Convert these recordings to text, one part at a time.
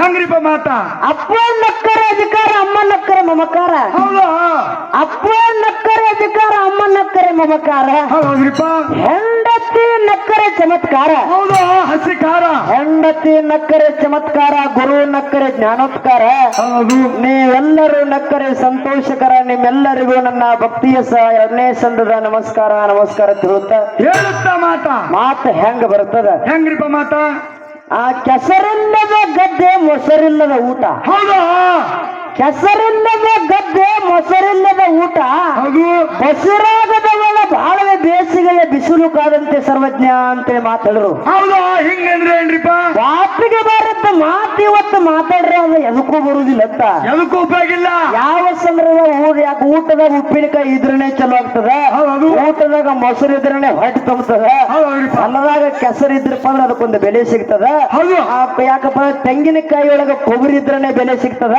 ಹೆಂಗ್ರಿಪ್ಪ ಮಾತ. ಅಪ್ಪ ನಕ್ಕರ ಅಧಿಕಾರ ಅಮ್ಮ ನಕ್ಕರ ಮಮಕಾರ. ಹೌದಾ? ಅಪ್ಪ ನಕ್ಕರ ಅಧಿಕಾರ ಅಮ್ಮ ನಕ್ಕರೆ ಮಮಕಾರ. ಹೌದ್ರಿಪ್ಪ. ಹೆಂಡತಿ ನಕ್ಕರೆ ಚಮತ್ಕಾರ. ಹೌದು? ಹಸಿಕಾರ. ಹೆಂಡತಿ ನಕ್ಕರೆ ಚಮತ್ಕಾರ ಗುರು ನಕ್ಕರೆ ಜ್ಞಾನೋತ್ಕಾರ. ಹೌದು. ನೀವೆಲ್ಲರೂ ನಕ್ಕರೆ ಸಂತೋಷಕರ ನಿಮ್ಮೆಲ್ಲರಿಗೂ ನನ್ನ ಭಕ್ತಿಯ ಸಹ ಎರಡನೇ ಸಂದದ ನಮಸ್ಕಾರ ನಮಸ್ಕಾರ ತಿರುತ್ತ ಹೇಳುತ್ತ ಮಾತ. ಮಾತ ಹೆಂಗ ಬರ್ತದ? ಹೆಂಗ್ರಿಪ್ಪ ಮಾತ? ಆ ಕೆಸರಿಲ್ಲದ ಗದ್ದೆ ಮೊಸರಿಲ್ಲದ ಊಟ. ಹೌದಾ? ಕೆಸರಿಲ್ಲದ ಗದ್ದೆ ಮೊಸರಿಲ್ಲದ ಊಟ. ಹೌದು ಬಾಳವೆ ಬೇಸಿಗೆಯ ಬಿಸಿಲು ಕಾದಂತೆ ಸರ್ವಜ್ಞ ಅಂತ ಮಾತಾಡರು ಹೌದಾ? ಹಿಂಗಂದ್ರೆ ಏನ್ರಿಪ್ಪ? ಮಾತಿಗೆ ಬರತ್ತ ಮಾತು ಇವತ್ತು ಮಾತಾಡ್ರೆ ಅದು ಎದಕ್ಕೂ ಬರುದಿಲ್ಲ ಅಂತ. ಎದಕ್ಕೂ ಉಪಯೋಗ ಇಲ್ಲ. ಯಾವ ಸಂದರ್ಭ ಊರ್ ಯಾಕೆ ಊಟದಾಗ ಉಪ್ಪಿನಕಾಯಿ ಇದ್ರನೆ ಚಲೋ ಆಗ್ತದ. ಊಟದಾಗ ಮೊಸರು ಇದ್ರನೆ ಹೊಟ್ಟೆ ತುಂಬತದ? ಅನ್ನದಾಗ ಕೆಸರು ಇದ್ರಪ್ಪ ಅಂದ್ರೆ ಅದಕ್ಕೊಂದು ಬೆಲೆ ಸಿಗ್ತದ? ಯಾಕಪ್ಪ ತೆಂಗಿನಕಾಯಿ ಒಳಗ ಕೊಬ್ಬರಿ ಇದ್ರನೆ ಬೆಲೆ ಸಿಗ್ತದ.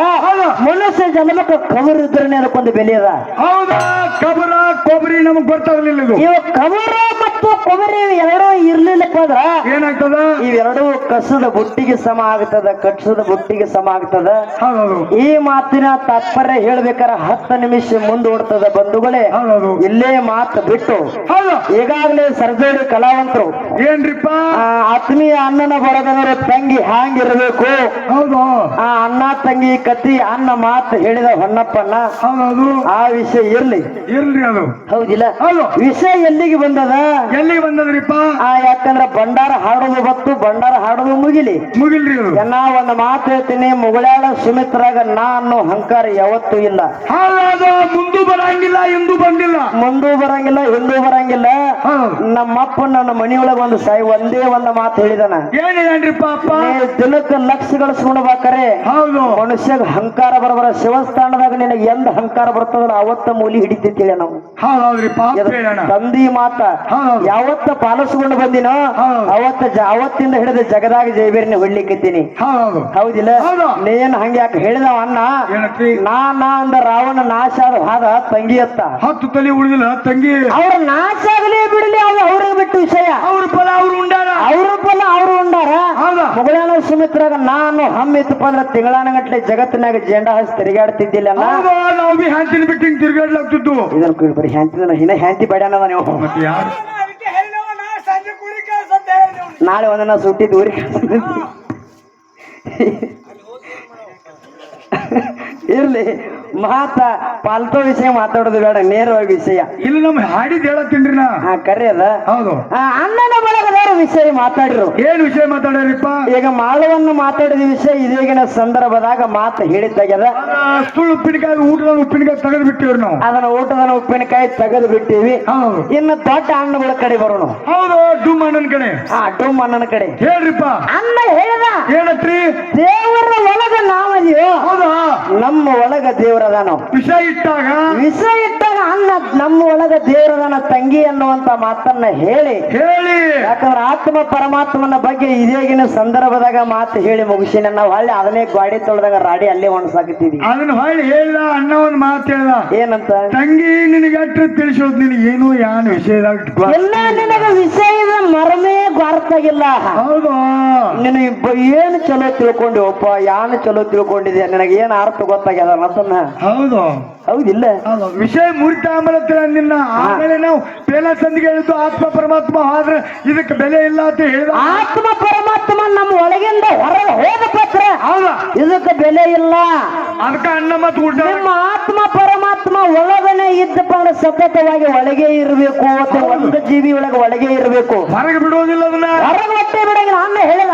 ಮನುಷ್ಯ ಜನ್ಮಕ್ಕ ಕಬರ್ ಇದ್ರನೆ ಅದಕ್ಕೊಂದು ಬೆಲೆ ಅದ. ಹೌದಾ? ಕಬರ ಕೊಬ್ಬರಿ ನಮಗ್ ಬರ್ತಾವಲಿಲ್ಲ ಇದು. ಇವ ಕವರ ಮತ್ತು ಕೊಬರಿ ಎರಡೂ ಇರ್ಲಿಲ್ಲಪ್ಪ ಅಂದ್ರ ಏನಾಗ್ತದ? ಇವೆರಡು ಕಸದ ಬುಟ್ಟಿಗೆ ಸಮ ಆಗ್ತದ ಕಟ್ಸದ ಬುಟ್ಟಿಗೆ ಸಮ ಆಗ್ತದ. ಹೌದೌದು. ಈ ಮಾತಿನ ತಾತ್ಪರ್ಯ ಹೇಳ್ಬೇಕಾರ ಹತ್ತು ನಿಮಿಷ ಮುಂದೂಡ್ತದ ಬಂಧುಗಳೇ. ಹೌದೌದು. ಇಲ್ಲೇ ಮಾತು ಬಿಟ್ಟು ಹೌದು. ಈಗಾಗಲೇ ಸರ್ಜರಿ ಕಲಾವಂತರು. ಏನ್ರಿಪ್ಪ? ಆ ಆತ್ಮೀಯ ಅಣ್ಣನ ಬರದವರು ತಂಗಿ ಹ್ಯಾಂಗಿರ್ಬೇಕು? ಹೌದು. ಆ ಅಣ್ಣ ತಂಗಿ ಕತಿ ಅನ್ನ ಮಾತು ಹೇಳಿದ ಹೊನ್ನಪ್ಪಣ್ಣ. ಹೌದು ಆ ವಿಷಯ ಇರ್ಲಿ. ಇರ್ಲಿ ಅದು. ಹೌದಿಲ್ಲ? ಹೌದು. ವಿಷಯ ಎಲ್ಲಿಗೆ ಬಂದದ? ಎಲ್ಲಿಗೆ ಬಂದದ್ರಿಪ್ಪ? ಆ ಯಾಕಂದ್ರ ಭಂಡಾರ ಹಾಡೋದು ಬತ್ತು ಭಂಡಾರ ಹಾಡೋದು ಮುಗಿಲಿ. ಮುಗಿಲ್ರಿ ನಾ ಒಂದು ಮಾತು ಹೇಳ್ತೀನಿ ಮುಗಳಾಳ ಸುಮಿತ್ರಾಗ ನಾ ಅನ್ನೋ ಹಂಕಾರ ಯಾವತ್ತೂ ಇಲ್ಲ. ಮುಂದೂ ಬರಂಗಿಲ್ಲ ಹಿಂದೂ ಬಂದಿಲ್ಲ. ಮುಂದೂ ಬರಂಗಿಲ್ಲ ಹಿಂದೂ ಬರಂಗಿಲ್ಲ. ನಮ್ಮಪ್ಪ ನನ್ನ ಮನಿಯೊಳಗ ಒಂದು ಸಾಯಿ ಒಂದೇ ಒಂದು ಮಾತು ಹೇಳಿದನ. ಏನಿದೇನ್ರಿಪ್ಪ ಅಪ್ಪ? ದಿನಕ್ಕೆ ಲಕ್ಷ ಗಳಿಸ್ಕೊಂಡ್ಬೇಕಾರೆ ಹೌದು. ಮನುಷ್ಯಗ ಹಂಕಾರ ಬರಬರ ಶಿವಸ್ಥಾನದಾಗ ನಿನಗೆ ಎಂದ ಹಂಕಾರ ಬರ್ತದ ಅವತ್ತ ಮೂಲಿ ಹಿಡಿತೈತಿ ನಾವು. ಹೌದ್ರಿಪ್ಪ ತಂದಿ ಮಾತ. ಯಾವತ್ತ ಪಾಲಿಸ್ಕೊಂಡು ಬಂದಿನೋ ಅವತ್ತ ಅವತ್ತಿಂದ ಹಿಡಿದ ಜಗದಾಗ ಜೈಬೇರಿನ ಹೊಡ್ಲಿಕ್ಕತ್ತೀನಿ. ಹೌದು ಹೌದಿಲ್ಲ? ಹೌದು. ನೀನ್ ಹಂಗ ಯಾಕೆ ಹೇಳಿದವ ಅಣ್ಣ? ನಾ ನಾ ಅಂದ ರಾವಣ ನಾಶ ಆದ ಹಾದ ತಂಗಿ ಅತ್ತ. ಹತ್ತು ತಲೆ ಉಳಿದಿಲ್ಲ ತಂಗಿ. ಅವ್ರ ನಾಶ ಆಗಲಿ ಬಿಡಲಿ ಅವ್ರು ಅವ್ರಿಗೆ ಬಿಟ್ಟು ವಿಷಯ. ಅವ್ರ ಫಲ ಅವ್ರು ಉಂಡಾರ. ಅವ್ರ ಫಲ ಅವ್ರು ಉಂಡಾರ. ಮುಗಳಾನ ಸುಮಿತ್ರಾಗ ನಾನು ಹಮ್ಮಿತ್ತಪ್ಪ ಅಂದ್ರೆ ತಿಂಗಳಾನಗಟ್ಲೆ ಜಗತ್ತಿನಾಗ ಜೆಂಡ ಹಚ್ಚಿ ತಿರುಗಾಡ್ತಿದ್ದಿಲ್ಲ ನಾವು ಹ್ಯಾಂತಿನ ಬಿಟ್ಟು ತಿರ್ಗಾಡ್ಲಾಗ್ತಿದ್ದು ಇದನ್ನ ಬರೀ ಹ್ಯಾಂತಿದ ಹಿನ ಹ್ಯಾಂತಿ ಬಡ್ಯಾನದ ನೀವು. ಮತ್ತೆ ಯಾರು? ನಾಳೆ ಒಂದನ್ನ ಸುಟ್ಟಿ ದೂರಿ ಇರ್ಲಿ. ಮಾತ ಪಾಲ್ತೋ ವಿಷಯ ಮಾತಾಡೋದು ಬೇಡ ನೇರವಾಗಿ ವಿಷಯ. ಇಲ್ಲಿ ನಮ್ ಹಾಡಿದ್ ಹೇಳತ್ತೀನ್ರಿ ನಾ. ಹಾ ಕರೆ ಅದ. ಹೌದು. ಆ, ಅಣ್ಣನ ಬಳಗದವರು ವಿಷಯ ಮಾತಾಡಿರು. ಏನ್ ವಿಷಯ ಮಾತಾಡ್ರಿಪ್ಪ ಈಗ ಮಾಳವನ್ನು ಮಾತಾಡಿದ ವಿಷಯ ಇದೇಗಿನ ಸಂದರ್ಭದಾಗ ಮಾತು ಹೇಳಿದ್ದಾಗ್ಯದ. ಸುಳ್ಳು ಉಪ್ಪಿನಕಾಯಿ ಊಟದ ಉಪ್ಪಿನಕಾಯಿ ತೆಗೆದು ಬಿಟ್ಟಿವ್ರಿ ನಾವು. ಅದನ್ನ ಊಟದ ಉಪ್ಪಿನಕಾಯಿ ತೆಗೆದು ಬಿಟ್ಟಿವಿ ಹೌದು. ಇನ್ನು ದೊಡ್ಡ ಅಣ್ಣಗಳ ಕಡೆ ಬರೋಣ. ಹೌದು ಡುಮ್ ಅಣ್ಣನ ಕಡೆ. ಆ ಡೂಮ್ ಅಣ್ಣನ ಕಡೆ. ಹೇಳ್ರಿಪ್ಪ. ಅಣ್ಣ ಹೇಳಿದ. ಏನತ್ರಿ ದೇವರ ಒಳಗ ನಾವದಿಯೋ ಹೌದಾ? ನಮ್ಮ ಒಳಗ ದೇವರದಾನೋ. ವಿಷಯ ಇಟ್ಟಾಗ ವಿಷ ಇಟ್ಟಾಗ ಅಲ್ಲ ನಮ್ಮ ಒಳಗ ದೇವರದಾನ ತಂಗಿ ಅನ್ನುವಂತ ಮಾತನ್ನ ಹೇಳಿ. ಹೇಳಿ. ಯಾಕಂದ್ರೆ ಆತ್ಮ ಪರಮಾತ್ಮನ ಬಗ್ಗೆ ಇದೇಗಿನ ಸಂದರ್ಭದಾಗ ಮಾತು ಹೇಳಿ ಮುಗಿಸಿನ ನಾವು ಹಳ್ಳಿ ಅದನ್ನೇ ಗಾಡಿ ತೊಳೆದಾಗ ರಾಡಿ ಅಲ್ಲೇ ಒಣಸಾಕತ್ತೀವಿ ಅದನ್ನ ಹೊಳ್ಳಿ ಹೇಳ ಅಣ್ಣ ಒಂದ್ ಮಾತು ಹೇಳ. ಏನಂತ? ತಂಗಿ ನಿನಗೆ ಅಟ್ಟು ತಿಳಿಸೋದು ನಿನಗೆ ಏನು ಯಾನ್ ವಿಷಯದಾಗ ಎಲ್ಲ ನಿನಗ ವಿಷಯದ ಮರಮೇ ಗೊತ್ತಾಗಿಲ್ಲ ಹೌದು. ನೀನು ಇಬ್ಬ- ಏನು ಚಲೋ ತಿಳ್ಕೊಂಡಿವಪ್ಪ ಯಾನು ಚಲೋ ತಿಳ್ಕೊಂಡಿದೆ ನಿನಗೆ ಏನ್ ಅರ್ಥ ಗೊತ್ತಾಗ್ಯದ ಮತ್ತನ್ನ ಹೌದು. ಹೌದಿಲ್ಲ. ಹೌದು. ವಿಷಯ ಮುರಿತ ಆಮೇಲೆ ನಿನ್ನ ಆಮೇಲೆ ನಾವು ಪೇಲ ಸಂದಿಗೆ ಹೇಳಿದ್ದು ಆತ್ಮ ಪರಮಾತ್ಮ ಆದ್ರೆ ಇದಕ್ಕೆ ಬೆಲೆ ಇಲ್ಲ ಅಂತ ಹೇಳಿದ ಆತ್ಮ ಪರಮಾತ್ಮ ನಮ್ಮ ಒಳಗಿಂದ ಹೊರಗೆ ಹೋದ ಪತ್ರ ಹೌದಾ. ಇದಕ್ಕೆ ಬೆಲೆ ಇಲ್ಲ. ಅದಕ್ಕೆ ಅಣ್ಣ ಮತ್ತು ಊಟ ನಿಮ್ಮ ಆತ್ಮ ಪರಮಾತ್ಮ ಒಳಗನೆ ಇದ್ದಪ್ಪ ಅಂದ್ರೆ ಸತತವಾಗಿ ಒಳಗೆ ಇರಬೇಕು. ಅಥವಾ ಒಂದು ಜೀವಿ ಒಳಗೆ ಒಳಗೆ ಇರಬೇಕು. ಹೊರಗೆ ಬಿಡುವುದಿಲ್ಲ ಅದನ್ನ. ಹೊರಗೆ ಹೊಟ್ಟೆ ಬಿಡಂಗ ನಾನು ಹೇಳಿದ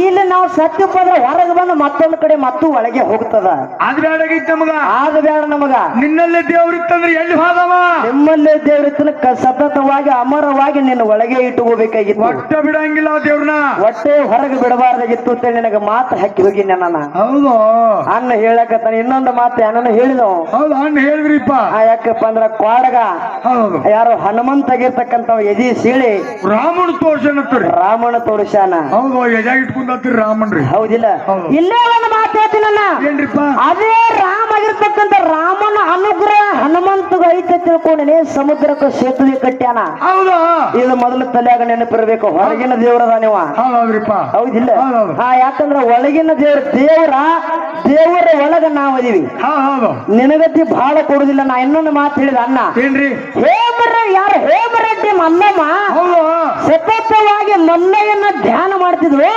ಇಲ್ಲಿ ನಾವು ಸತ್ಯಪ್ಪ ಅಂದ್ರೆ ಹೊರಗೆ ಬಂದು ಮತ್ತೊಂದು ಕಡೆ ಮತ್ತು ಒಳಗೆ ಹೋಗ್ತದ. ಅದ್ ಬೇಡಾಗಿತ್ತು ನಮಗ. ಆದ ಬೇಡ ನಮಗ. ನಿನ್ನಲ್ಲೇ ದೇವ್ರಿತ್ತಂದ್ರೆ ಎಲ್ಲಿ ಹೋದವ? ನಿಮ್ಮಲ್ಲೇ ದೇವರಿತನ ಸತತವಾಗಿ ಅಮರವಾಗಿ ನಿನ್ನ ಒಳಗೆ ಇಟ್ಟುಕೋಬೇಕಾಗಿತ್ತು ಒಟ್ಟ ಬಿಡಂಗಿಲ್ಲ ದೇವ್ರನ್ನ ಹೊಟ್ಟೆ ಹೊರಗೆ ಬಿಡಬಾರ್ದಾಗಿತ್ತು ಅಂತ ನಿನಗೆ ಮಾತು ಹಾಕಿ ಹೋಗಿ ನನ್ನ ಹೌದು. ಅನ್ನ ಹೇಳಕತ್ತಾನ. ಇನ್ನೊಂದು ಮಾತು ಏನನ್ನ ಹೇಳಿದವು ಹೌದು ಅಣ್ಣ ಹೇಳಿದ್ರಿಪ್ಪ. ಆ ಯಾಕಪ್ಪ ಅಂದ್ರ ಕ್ವಾಡಗ ಹೌದು. ಯಾರು ಹನುಮಂತ ಆಗಿರ್ತಕ್ಕಂತ ಎದಿ ಸೀಳಿ ರಾಮನ ತೋರ್ಸನತ್ತರಿ ರಾಮನ ತೋರ್ಸಾನ ಹೌದು ಎಜಾಗ ಇಟ್ಕೊಂಡತ್ರಿ ರಾಮನ್ರಿ. ಹೌದಿಲ್ಲ. ಇಲ್ಲೇ ಒಂದು ಮಾತು ಹೇಳ್ತೀನಣ್ಣ ಏನ್ರಿಪ್ಪ? ಅದೇ ರಾಮ ಆಗಿರ್ತಕ್ಕಂತ ರಾಮನ ಅನುಗ್ರಹ ಹನುಮಂತಗ ಐತೆ ತಿಳ್ಕೊಂಡೇನೆ ಸಮುದ್ರಕ್ಕೆ ಸೇತುವೆ ಕಟ್ಟ್ಯಾನ. ಹೌದಾ? ಇದು ಮೊದಲು ತಲೆಯಾಗ ನೆನಪಿರ್ಬೇಕು ಹೊರಗಿನ ದೇವರದ ನೀವ ಹೌದ್ರಿಪ್ಪ ಹೌದಿಲ್ಲ. ಹಾ ಯಾಕಂದ್ರ ಒಳಗಿನ ದೇವ್ರ ದೇವರ ದೇವರ ಒಳಗ ನಾವ್ ಅದೀವಿ ಹೌದು. ನಿನಗತಿ ಬಹಳ ಕೊಡುದಿಲ್ಲ. ನಾ ಇನ್ನೊಂದು ಮಾತು ಹೇಳಿದ ಅಣ್ಣ. ಏನ್ರಿ? ಹೇಮರ ಯಾರು ಹೇಮರೆಡ್ಡಿ ಮನ್ನಮ್ಮ? ಸತತವಾಗಿ ಮಲ್ಲಯ್ಯನ ಧ್ಯಾನ ಮಾಡ್ತಿದ್ವಿ